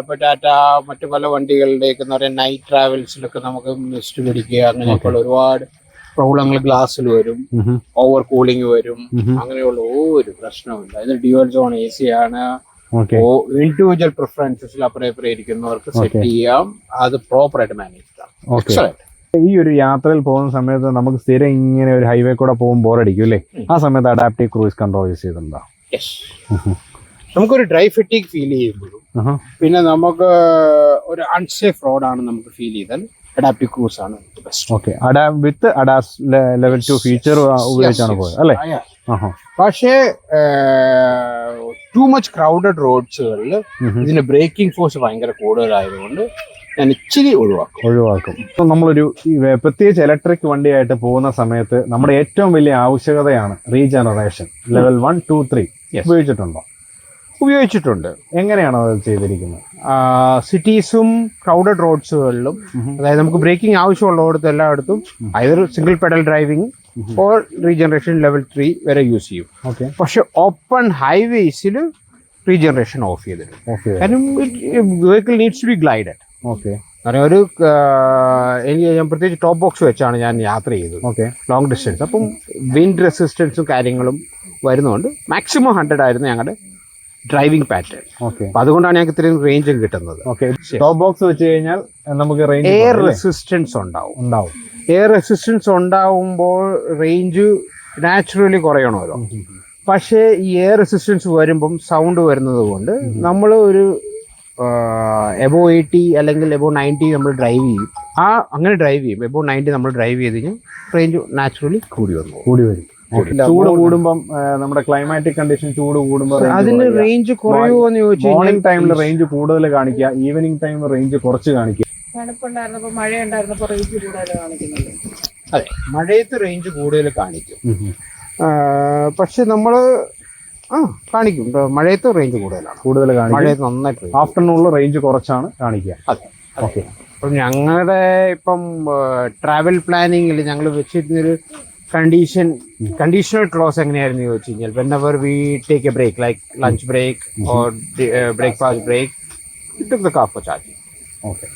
ഇപ്പൊ ടാറ്റ മറ്റു പല വണ്ടികളുടെയൊക്കെ എന്ന് പറയാൻ നൈറ്റ് ട്രാവൽസിലൊക്കെ നമുക്ക് മിസ്റ്റ് പിടിക്കുക അങ്ങനെയൊക്കെയുള്ള ഒരുപാട് പ്രോബ്ലങ്ങൾ ഗ്ലാസ്സിൽ വരും ഓവർ കൂളിംഗ് വരും ഉം അങ്ങനെയുള്ള ഒരു പ്രശ്നവും ഇല്ല ഇത് ഡ്യുവൽ സോൺ എ സി ആണ്. ഇൻഡിവിജ്വൽ പ്രിഫറൻസസിൽ ഇരിക്കുന്നവർക്ക് സെറ്റ് ചെയ്യാം. അത് പ്രോപ്പർ ആയിട്ട് മാനേജ് ചെയ്യാം. ഈ ഒരു യാത്രയിൽ പോകുന്ന സമയത്ത് നമുക്ക് സ്ഥിരം ഇങ്ങനെ ഒരു ഹൈവേ കൂടെ പോകുമ്പോൾ ബോറടിക്കും അല്ലേ? ആ സമയത്ത് അഡാപ്റ്റീവ് ക്രൂസ് കൺട്രോൾ യൂസ് ചെയ്തിട്ടുണ്ടോ. നമുക്കൊരു ഡ്രൈ ഫിറ്റിംഗ് ഫീൽ ചെയ്യുമ്പോഴും പിന്നെ നമുക്ക് ഒരു അൺസേഫ് ആണ് നമുക്ക് ഫീൽ ചെയ്താൽ അഡാപ്റ്റീവ് ക്രൂസ് ആണ് best okay with ADAS level two feature ഉപയോഗിച്ചാണ് പോയത് അല്ലേ? ആഹാ പക്ഷേ ടു മച്ച് ക്രൗഡഡ് റോഡ്സുകളിൽ. ഇതിന്റെ ബ്രേക്കിംഗ് ഫോഴ്സ് ഭയങ്കര കൂടുതലായതുകൊണ്ട് ഞാൻ ഇച്ചിരി ഒഴിവാക്കും. ഒഴിവാക്കും. ഇപ്പം നമ്മളൊരു പ്രത്യേകിച്ച് ഇലക്ട്രിക് വണ്ടിയായിട്ട് പോകുന്ന സമയത്ത് നമ്മുടെ ഏറ്റവും വലിയ ആവശ്യകതയാണ് regeneration level one two three. ഉപയോഗിച്ചിട്ടുണ്ടോ? ഉപയോഗിച്ചിട്ടുണ്ട്. എങ്ങനെയാണ് അത് ചെയ്തിരിക്കുന്നത്? സിറ്റീസും ക്രൗഡഡ് റോഡ്സുകളിലും അതായത് നമുക്ക് ബ്രേക്കിംഗ് ആവശ്യമുള്ളിടത്ത് എല്ലായിടത്തും അതായത് single pedal driving or regeneration level three വരെ യൂസ് ചെയ്യും. ഓക്കെ പക്ഷെ ഓപ്പൺ ഹൈവേസിൽ റീജനറേഷൻ ഓഫ് ചെയ്തിട്ടുണ്ട് കാരണം vehicle needs to be glided okay കാരണം ഒരു എനിക്ക് ഞാൻ പ്രത്യേകിച്ച് ടോപ്പ് ബോക്സ് വെച്ചാണ് ഞാൻ യാത്ര ചെയ്തത്. ഓക്കെ ലോങ് ഡിസ്റ്റൻസ് അപ്പം വിൻഡ് റെസിസ്റ്റൻസും കാര്യങ്ങളും വരുന്നതുകൊണ്ട് മാക്സിമം ഹൺഡ്രഡ് ആയിരുന്നു ഞങ്ങളുടെ ഡ്രൈവിംഗ് പാറ്റേൺ ഓക്കെ അതുകൊണ്ടാണ് ഞങ്ങൾക്ക് ഇത്രയും റേഞ്ചും കിട്ടുന്നത്. ഓക്കെ ടോപ്പ് ബോക്സ് വെച്ച് കഴിഞ്ഞാൽ നമുക്ക് റേഞ്ച് എയർ റെസിസ്റ്റൻസ് ഉണ്ടാവും. ഉണ്ടാവും. എയർ റെസിസ്റ്റൻസ് ഉണ്ടാവുമ്പോൾ റേഞ്ച് നാച്ചുറലി കുറയണമല്ലോ. പക്ഷേ ഈ എയർ റെസിസ്റ്റൻസ് വരുമ്പം സൗണ്ട് വരുന്നത് കൊണ്ട് നമ്മൾ ഒരു എബോ എയ്റ്റി അല്ലെങ്കിൽ എബോ നയന്റി നമ്മൾ ഡ്രൈവ് ചെയ്യും. ആ അങ്ങനെ ഡ്രൈവ് ചെയ്യും. എബോ നയന്റി നമ്മൾ ഡ്രൈവ് ചെയ്ത് കഴിഞ്ഞാൽ റേഞ്ച് നാച്ചുറലി കൂടി വന്നു. കൂടി വരും. ചൂട് കൂടുമ്പം നമ്മുടെ ക്ലൈമാറ്റിക് കണ്ടീഷൻ ചൂട് കൂടുമ്പോൾ അതിന്റെ റേഞ്ച് കുറയുമോ എന്ന് ചോദിച്ചാൽ മോർണിംഗ് ടൈമിൽ റേഞ്ച് കൂടുതൽ കാണിക്കുക ഈവനിങ് ടൈം റേഞ്ച് കുറച്ച് കാണിക്കുക. തണുപ്പുണ്ടായിരുന്നപ്പോ മഴ ഉണ്ടായിരുന്നപ്പോ റേഞ്ച് കൂടുതൽ കാണിക്കുന്നുണ്ട്. അതെ മഴയത്ത് റേഞ്ച് കൂടുതൽ കാണിക്കും. പക്ഷെ നമ്മൾ ആ കാണിക്കും. മഴയത്ത് റേഞ്ച് കൂടുതലാണ്. കൂടുതൽ കാണിക്കും. മഴയത്ത് നന്നായിട്ട് ആഫ്റ്റർനൂണിൽ റേഞ്ച് കുറച്ചാണ് കാണിക്കുക. അതെ ഓക്കെ അപ്പം ഞങ്ങളുടെ ഇപ്പം ട്രാവൽ പ്ലാനിങ്ങിൽ ഞങ്ങൾ വെച്ചിരുന്നൊരു കണ്ടീഷൻ കണ്ടീഷണൽ ക്ലോസ് എങ്ങനെയായിരുന്നു ചോദിച്ചു കഴിഞ്ഞാൽ whenever we take a break like lunch break or breakfast break ഇട്ടും the car for charging okay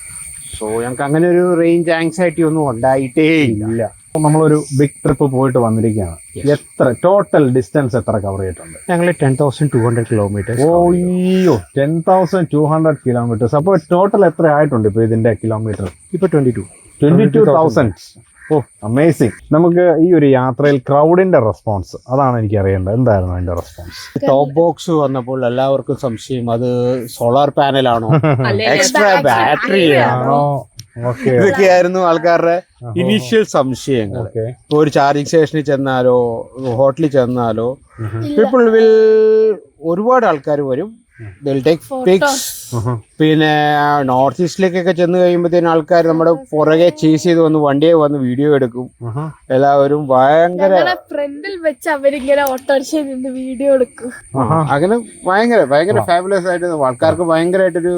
so ഞങ്ങൾക്ക് അങ്ങനെ ഒരു റേഞ്ച് ആങ്സൈറ്റി ഒന്നും ഉണ്ടായിട്ടേ ഇല്ല. നമ്മളൊരു ബിഗ് ട്രിപ്പ് പോയിട്ട് വന്നിരിക്കുകയാണ്. എത്ര ടോട്ടൽ ഡിസ്റ്റൻസ് എത്ര കവർ ചെയ്തിട്ടുണ്ട്? ഞങ്ങൾ ten thousand two hundred kilometer ഓയ്യോ ten thousand two hundred kilometers അപ്പോൾ ടോട്ടൽ എത്ര ആയിട്ടുണ്ട് ഇപ്പോൾ ഇതിന്റെ കിലോമീറ്റർ ഇപ്പോൾ twenty two twenty two thousand oh amazing നമുക്ക് ഈ ഒരു യാത്രയിൽ ക്രൗഡിന്റെ റെസ്പോൺസ് അതാണ് എനിക്ക് അറിയേണ്ടത് എന്തായിരുന്നു അതിന്റെ റെസ്പോൺസ് ടോപ്പ് ബോക്സ് വന്നപ്പോൾ എല്ലാവർക്കും സംശയം അത് സോളാർ പാനലാണോ എക്സ്ട്രാ ബാറ്ററി ആണോ? ഓക്കെ ഇതൊക്കെയായിരുന്നു ആൾക്കാരുടെ ഇനീഷ്യൽ സംശയങ്ങൾ. ഇപ്പൊ ഇപ്പോൾ ഒരു ചാർജിങ് സ്റ്റേഷനിൽ ചെന്നാലോ ഹോട്ടലിൽ ചെന്നാലോ പീപ്പിൾ വിൽ ഒരുപാട് ആൾക്കാർ വരും. പിന്നെ നോർത്ത് ഈസ്റ്റിലേക്കൊക്കെ ചെന്ന് കഴിയുമ്പോഴത്തേന് ആൾക്കാർ നമ്മുടെ പുറകെ ചേസ് ചെയ്ത് വന്ന് വണ്ടിയെ വന്ന് വീഡിയോ എടുക്കും. എല്ലാവരും ഭയങ്കര ഫ്രണ്ടിൽ വെച്ച് അവരിങ്ങനെ ഓട്ടോറിക്ഷയിൽ നിന്ന് വീഡിയോ എടുക്കും. അങ്ങനെ ഭയങ്കര ഭയങ്കര ഫാബുലസ് ആയിട്ട് ആൾക്കാർക്ക് ഭയങ്കരമായിട്ടൊരു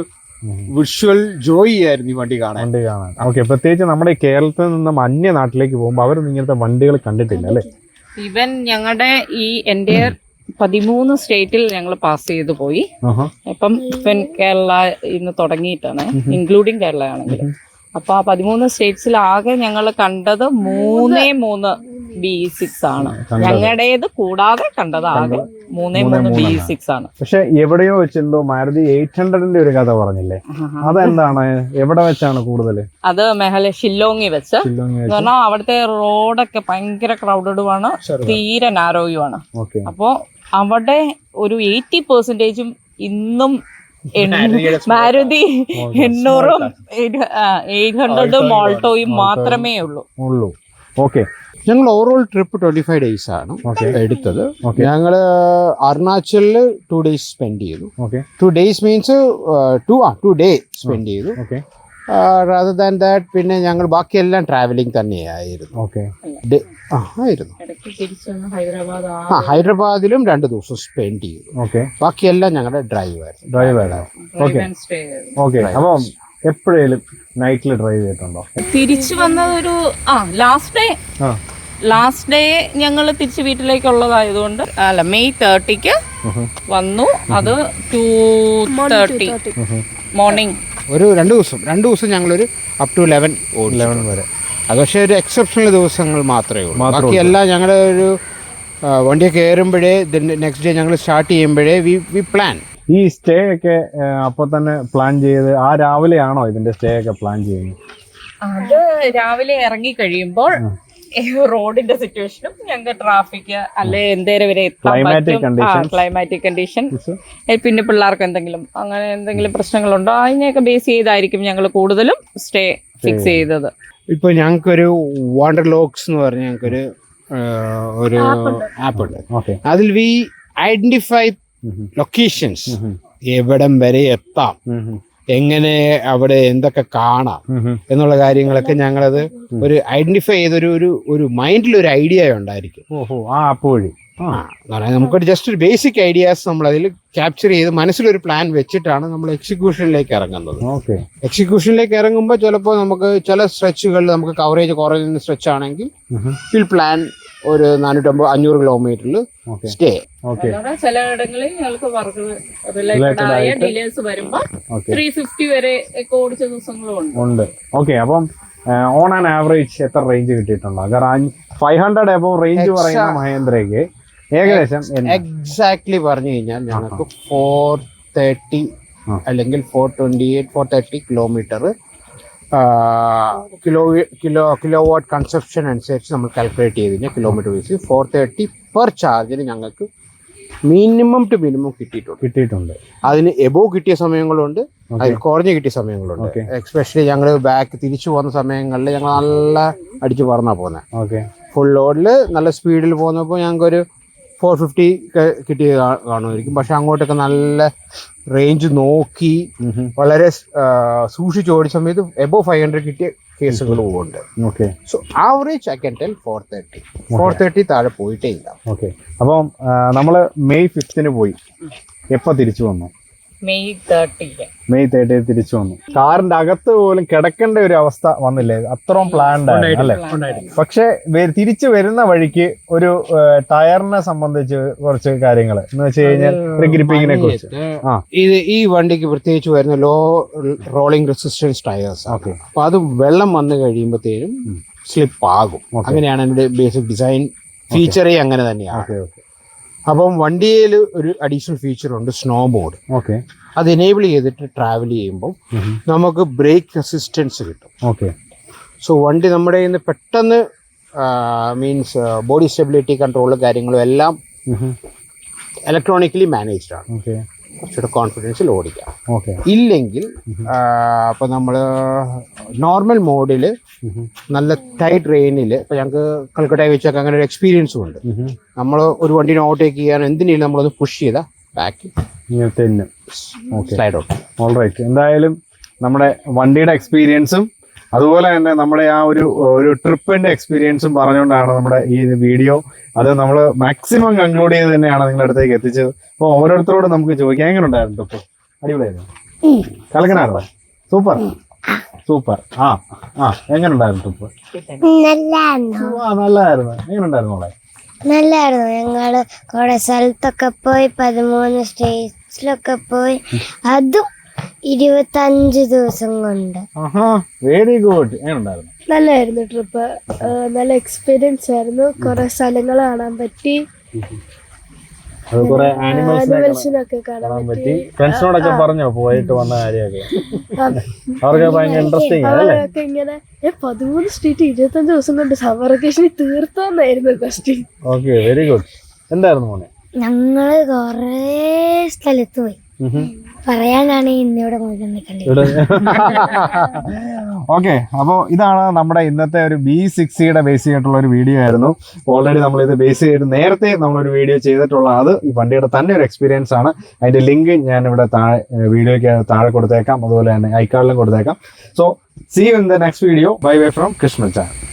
വിഷ്വൽ ജോയി ആയിരുന്നു ഈ വണ്ടി കാണാൻ. വണ്ടി കാണാൻ. ഓക്കെ പ്രത്യേകിച്ച് നമ്മുടെ കേരളത്തിൽ നിന്ന് അന്യ നാട്ടിലേക്ക് പോകുമ്പോൾ അവരൊന്നും ഇങ്ങനത്തെ വണ്ടികൾ കണ്ടിട്ടില്ല അല്ലേ? ഇവൻ ഞങ്ങളുടെ ഈ എന്റെ പതിമൂന്ന് സ്റ്റേറ്റിൽ ഞങ്ങൾ പാസ് ചെയ്തു പോയി. ഇപ്പം കേരള ഇന്ന് തുടങ്ങിയിട്ടാണ് ഇൻക്ലൂഡിങ് കേരള ആണെങ്കിൽ. അപ്പൊ ആ പതിമൂന്ന് സ്റ്റേറ്റ്സിൽ ആകെ ഞങ്ങൾ കണ്ടത് മൂന്നേ മൂന്ന് ബി സിക്സ് ആണ്. ഞങ്ങളുടേത് കൂടാതെ കണ്ടത് ആകെ മൂന്നേ മൂന്ന് ബി സിക്സ് ആണ്. പക്ഷെ എവിടെയോ വെച്ചെന്തോ മാരുതി എയ്റ്റ് ഹൺഡ്രഡിന്റെ ഒരു കഥ പറഞ്ഞില്ലേ? അതെന്താണ്? എവിടെ വെച്ചാണ് കൂടുതൽ അത് മെഹല ഷില്ലോങ്ങി വെച്ച്. പറഞ്ഞാൽ അവിടുത്തെ റോഡൊക്കെ ഭയങ്കര ക്രൗഡഡുമാണ് തീരെ നാരോയുമാണ് ആണ്. അപ്പോ അവിടെ ഒരു എയ്റ്റി പെർസെന്റേജും ഇന്നും മാരുതി എണ്ണൂറും എയ്റ്റ് ഹൺഡ്രഡും മോൾട്ടോയും മാത്രമേ ഉള്ളൂ. ഉള്ളൂ. ഓക്കെ ഞങ്ങൾ overall trip twenty five days ആണ്. എടുത്തത്. ഞങ്ങൾ അരുണാചലിൽ ടു ഡേയ്സ് സ്പെൻഡ് ചെയ്തു. Okay two days means two ah two day spend ചെയ്തു. ഓക്കെ റാദർ ദാൻ ദാറ്റ് പിന്നെ ഞങ്ങൾ ബാക്കിയെല്ലാം ട്രാവലിംഗ് തന്നെയായിരുന്നു. ഓക്കെ ആ ആയിരുന്നു. ഇടയ്ക്ക് തിരിച്ചു വന്ന് ഹൈദരാബാദ് ആ ഹൈദരാബാദിലും രണ്ട് ദിവസം സ്പെൻഡ് ചെയ്തു. ഓക്കെ ബാക്കിയെല്ലാം ഞങ്ങളുടെ ഡ്രൈവ് ആയിരുന്നു. ഡ്രൈവ് ആയിരുന്നു ഓക്കെ ഓക്കെ അപ്പം എപ്പോഴേലും നൈറ്റിൽ ഡ്രൈവ് ചെയ്തിട്ടുണ്ടോ? തിരിച്ചു വന്നതൊരു ആ ലാസ്റ്റ് ഡേ ആ. ലാസ്റ്റ് ഡേ ഞങ്ങൾ തിരിച്ച് വീട്ടിലേക്കുള്ളതായതുകൊണ്ട് അല്ല മെയ് തേർട്ടിക്ക് വന്നു. അത് ടു തേർട്ടി മോർണിംഗ് ഒരു രണ്ട് ദിവസം രണ്ട് ദിവസം ഞങ്ങളൊരു അപ് ടു ലെവൻ ലെവൻ വരെ. അത് പക്ഷേ ഒരു എക്സെപ്ഷണൽ ദിവസങ്ങൾ മാത്രമേ ഉള്ളൂ. ബാക്കി ബാക്കിയെല്ലാം ഞങ്ങളുടെ ഒരു വണ്ടി വണ്ടിയെ കയറുമ്പോഴേ നെക്സ്റ്റ് ഡേ ഞങ്ങൾ സ്റ്റാർട്ട് ചെയ്യുമ്പോഴേ വി വി പ്ലാൻ ഈ സ്റ്റേ ഒക്കെ അപ്പോൾ അപ്പൊ തന്നെ പ്ലാൻ ചെയ്ത് ആ രാവിലെയാണോ ഇതിന്റെ സ്റ്റേ ഒക്കെ പ്ലാൻ ചെയ്യുന്നത്? അത് രാവിലെ ഇറങ്ങി കഴിയുമ്പോൾ റോഡിന്റെ സിറ്റുവേഷനും ഞങ്ങൾക്ക് ട്രാഫിക് അല്ലെ എന്തേരം വരെ ക്ലൈമാറ്റിക് കണ്ടീഷൻ പിന്നെ പിള്ളേർക്ക് എന്തെങ്കിലും അങ്ങനെ എന്തെങ്കിലും പ്രശ്നങ്ങളുണ്ടോ? അതിനെയൊക്കെ ബേസ് ചെയ്തായിരിക്കും ഞങ്ങൾ കൂടുതലും സ്റ്റേ ഫിക്സ് ചെയ്തത്. ഇപ്പോൾ ഞങ്ങൾക്കൊരു വാണ്ടർ ലോക്സ് എന്ന് പറഞ്ഞ ഞങ്ങൾക്കൊരു ഒരു ആപ്പ് ഉണ്ട്. അതിൽ വി ഐഡന്റിഫൈ ലൊക്കേഷൻസ് എവിടം വരെ എത്താം. എങ്ങനെ അവിടെ എന്തൊക്കെ കാണാം എന്നുള്ള കാര്യങ്ങളൊക്കെ ഞങ്ങളത് ഒരു ഐഡന്റിഫൈ ചെയ്തൊരു ഒരു ഒരു മൈൻഡിൽ ഒരു ഐഡിയ ഉണ്ടായിരിക്കും. ഓഹോ ആ ആപ്പ് വഴി. ആ. ആ, നമുക്കൊരു ജസ്റ്റ് ഒരു ബേസിക് ഐഡിയാസ് നമ്മൾ അതിൽ ക്യാപ്ചർ ചെയ്ത് മനസ്സിലൊരു പ്ലാൻ വെച്ചിട്ടാണ് നമ്മൾ എക്സിക്യൂഷനിലേക്ക് ഇറങ്ങുന്നത്. എക്സിക്യൂഷനിലേക്ക് ഇറങ്ങുമ്പോൾ ചിലപ്പോൾ നമുക്ക് ചില സ്ട്രെച്ചുകൾ നമുക്ക് കവറേജ് കുറയുന്ന സ്ട്രെച്ച് ആണെങ്കിൽ വിൽ പ്ലാൻ ഒരു നാനൂറ്റമ്പത് അഞ്ഞൂറ് കിലോമീറ്ററിൽ സ്റ്റേ ചിലയിടങ്ങളിൽ ഞങ്ങൾക്ക് വർക്ക് റിലേറ്റഡ് ആയ ഡീലേഴ്സ് വരുമ്പോൾ ഓക്കെ. ത്രീ ഫിഫ്റ്റി വരെ ഒക്കെ ഓടിച്ച ദിവസങ്ങളും ഉണ്ട്. ഉണ്ട്. ഓക്കെ അപ്പം ഓൺ ആൻ ആവറേജ് എത്ര റേഞ്ച് കിട്ടിയിട്ടുണ്ടോ? കാരണം ഫൈവ് ഹൺഡ്രഡ് എബോ റേഞ്ച് പറയുന്ന മഹേന്ദ്രയ്ക്ക് ഏകദേശം എക്സാക്ട്ലി പറഞ്ഞു കഴിഞ്ഞാൽ ഞങ്ങൾക്ക് ഫോർ തേർട്ടി അല്ലെങ്കിൽ four twenty eight four thirty kilometer kilo kilo kilowatt consumption അനുസരിച്ച് നമ്മൾ കാൽക്കുലേറ്റ് ചെയ്ത് കഴിഞ്ഞാൽ kilometer base four thirty per ചാർജിന് ഞങ്ങൾക്ക് മിനിമം ടു മിനിമം കിട്ടിയിട്ടുണ്ട്. കിട്ടിയിട്ടുണ്ട്. അതിന് എബോ കിട്ടിയ സമയങ്ങളുണ്ട് അതിൽ കുറഞ്ഞ് കിട്ടിയ സമയങ്ങളുണ്ട്. എക്സ്പെഷ്യലി ഞങ്ങൾ ബാക്ക് തിരിച്ചു പോകുന്ന സമയങ്ങളിൽ ഞങ്ങൾ നല്ല അടിച്ചു പറഞ്ഞാ പോകുന്നത് ഓക്കെ ഫുൾ ലോഡിൽ നല്ല സ്പീഡിൽ പോകുന്നപ്പോൾ ഞങ്ങൾക്കൊരു ഫോർ ഫിഫ്റ്റി കിട്ടിയ കാണുമായിരിക്കും. പക്ഷെ അങ്ങോട്ടൊക്കെ നല്ല റേഞ്ച് നോക്കി വളരെ സൂക്ഷിച്ച് ഓടിച്ച സമയത്ത് എബോ ഫൈവ് ഹൺഡ്രഡ് കിട്ടിയ കേസുകളും ഉണ്ട്. Okay so average I can tell four thirty four thirty താഴെ പോയിട്ടേ ഇല്ല. ഓക്കെ അപ്പം നമ്മൾ മെയ് ഫിഫ്തിന് പോയി. എപ്പോൾ തിരിച്ചു വന്നു? മെയ് തേർട്ടിക്ക് മെയ് തേർട്ടി തിരിച്ചു വന്നു. കാറിന്റെ അകത്ത് പോലും കിടക്കേണ്ട ഒരു അവസ്ഥ വന്നില്ലേ? അത്രയും പ്ലാൻഡ് ആയിരുന്നു അല്ലേ? പക്ഷെ തിരിച്ചു വരുന്ന വഴിക്ക് ഒരു ടയറിനെ സംബന്ധിച്ച് കുറച്ച് കാര്യങ്ങൾ എന്ന് വെച്ച് കഴിഞ്ഞാൽ ഒരു ഗ്രിപ്പിങ്ങിനെ കുറിച്ച്. ആ. ഇത് ഈ വണ്ടിക്ക് പ്രത്യേകിച്ച് വരുന്ന low rolling resistance tyres okay അപ്പൊ അത് വെള്ളം വന്നു കഴിയുമ്പോഴത്തേനും സ്ലിപ്പ് ആകും. അങ്ങനെയാണ് എന്റെ ബേസിക് ഡിസൈൻ ഫീച്ചറേ അങ്ങനെ തന്നെയാണ്. ഓക്കെ ഓക്കെ അപ്പം വണ്ടിയിൽ ഒരു അഡീഷണൽ ഫീച്ചർ ഉണ്ട് സ്നോ ബോർഡ് ഓക്കെ അത് എനേബിൾ ചെയ്തിട്ട് ട്രാവൽ ചെയ്യുമ്പോൾ നമുക്ക് ബ്രേക്ക് അസിസ്റ്റൻസ് കിട്ടും. ഓക്കെ സോ വണ്ടി നമ്മുടെ കയ്യിൽ നിന്ന് പെട്ടെന്ന് മീൻസ് ബോഡി സ്റ്റെബിലിറ്റി കൺട്രോൾ കാര്യങ്ങളും എല്ലാം ഇലക്ട്രോണിക്കലി മാനേജ്ഡ് ആണ്. ഓക്കെ കുറച്ചുകൂടെ കോൺഫിഡൻസിൽ ഓടിക്കാം. ഓക്കെ. ഇല്ലെങ്കിൽ അപ്പോൾ നമ്മൾ നോർമൽ മോഡിൽ നല്ല ടൈറ്റ് റെയിനിൽ ഇപ്പോൾ ഞങ്ങൾക്ക് കൽക്കട്ടയിൽ വെച്ചൊക്കെ അങ്ങനെ ഒരു എക്സ്പീരിയൻസും ഉണ്ട്. നമ്മൾ ഒരു വണ്ടിനെ ഓവർടേക്ക് ചെയ്യാൻ എന്തിനേലും നമ്മളൊന്ന് പുഷ് ചെയ്താൽ ബാക്ക് തെന്നും. ഓക്കെ ഓൾ റൈറ്റ് എന്തായാലും നമ്മുടെ വണ്ടിയുടെ എക്സ്പീരിയൻസും അതുപോലെ തന്നെ നമ്മുടെ ആ ഒരു ഒരു ട്രിപ്പിന്റെ എക്സ്പീരിയൻസും പറഞ്ഞുകൊണ്ടാണ് നമ്മുടെ ഈ വീഡിയോ അത് നമ്മൾ മാക്സിമം കൺക്ലൂഡ് ചെയ്ത് തന്നെയാണ് നിങ്ങളുടെ അടുത്തേക്ക് എത്തിച്ചത്. അപ്പോൾ ഓരോരുത്തരോടും നമുക്ക് ചോദിക്കാം. എങ്ങനെ ഉണ്ടായിരുന്നു ഇപ്പോൾ അടിപൊളിയായിരുന്നു കലക്കനാണോ സൂപ്പർ. സൂപ്പർ. ആ ആ എങ്ങനെ ഉണ്ടായിരുന്നു ട്രിപ്പ് നല്ലതായിരുന്നു എങ്ങനെ ഉണ്ടായിരുന്നു മോളെ? നല്ലായിരുന്നു. ഞങ്ങൾ കുറെ സ്ഥലത്തൊക്കെ പോയി പതിമൂന്ന് സ്റ്റേറ്റ്സിലൊക്കെ പോയി. അതും ഇരുപത്തഞ്ച് ദിവസം കൊണ്ട്. ആഹാ വെരി ഗുഡ് എങ്ങനെ ഉണ്ടായിരുന്നു നല്ലായിരുന്നു ട്രിപ്പ് നല്ല എക്സ്പീരിയൻസ് ആയിരുന്നു. കുറെ സ്ഥലങ്ങൾ കാണാൻ പറ്റി. ആനിമൽസിനൊക്കെ കാണാൻ പറ്റി. ഫ്രണ്ട്സിനോടൊക്കെ പറഞ്ഞോ പോയിട്ട് വന്ന കാര്യമൊക്കെ? അവർക്ക് ഭയങ്കര ഇൻട്രസ്റ്റിംഗ് അല്ലേ? അവരൊക്കെ ഇങ്ങനെ പതിമൂന്ന് സ്ട്രീറ്റ് ഇരുപത്തഞ്ച് ദിവസം കൊണ്ട് സമ്മർ വെക്കേഷനിൽ തീർത്തോന്നായിരുന്നു ക്വസ്റ്റ്യൻ ഓക്കെ വെരി ഗുഡ് എന്തായിരുന്നു മോനെ? ഞങ്ങൾ കൊറേ സ്ഥലത്ത് പോയി. പറയാനാണ് ഇന്നിവിടെ ഓക്കെ അപ്പോൾ ഇതാണ് നമ്മുടെ ഇന്നത്തെ ഒരു ബി സിക്സിയുടെ ബേസ് ചെയ്തിട്ടുള്ള ഒരു വീഡിയോ ആയിരുന്നു. ഓൾറെഡി നമ്മൾ ഇത് ബേസ് ചെയ്ത് നേരത്തെ നമ്മളൊരു വീഡിയോ ചെയ്തിട്ടുള്ള അത് ഈ വണ്ടിയുടെ തന്നെ ഒരു എക്സ്പീരിയൻസ് ആണ്. അതിന്റെ ലിങ്ക് ഞാൻ ഇവിടെ താഴെ വീഡിയോയ്ക്ക് താഴെ കൊടുത്തേക്കാം. അതുപോലെ തന്നെ ഐക്കാർഡിലും കൊടുത്തേക്കാം. So see you in the next video bye bye from Krishna Chan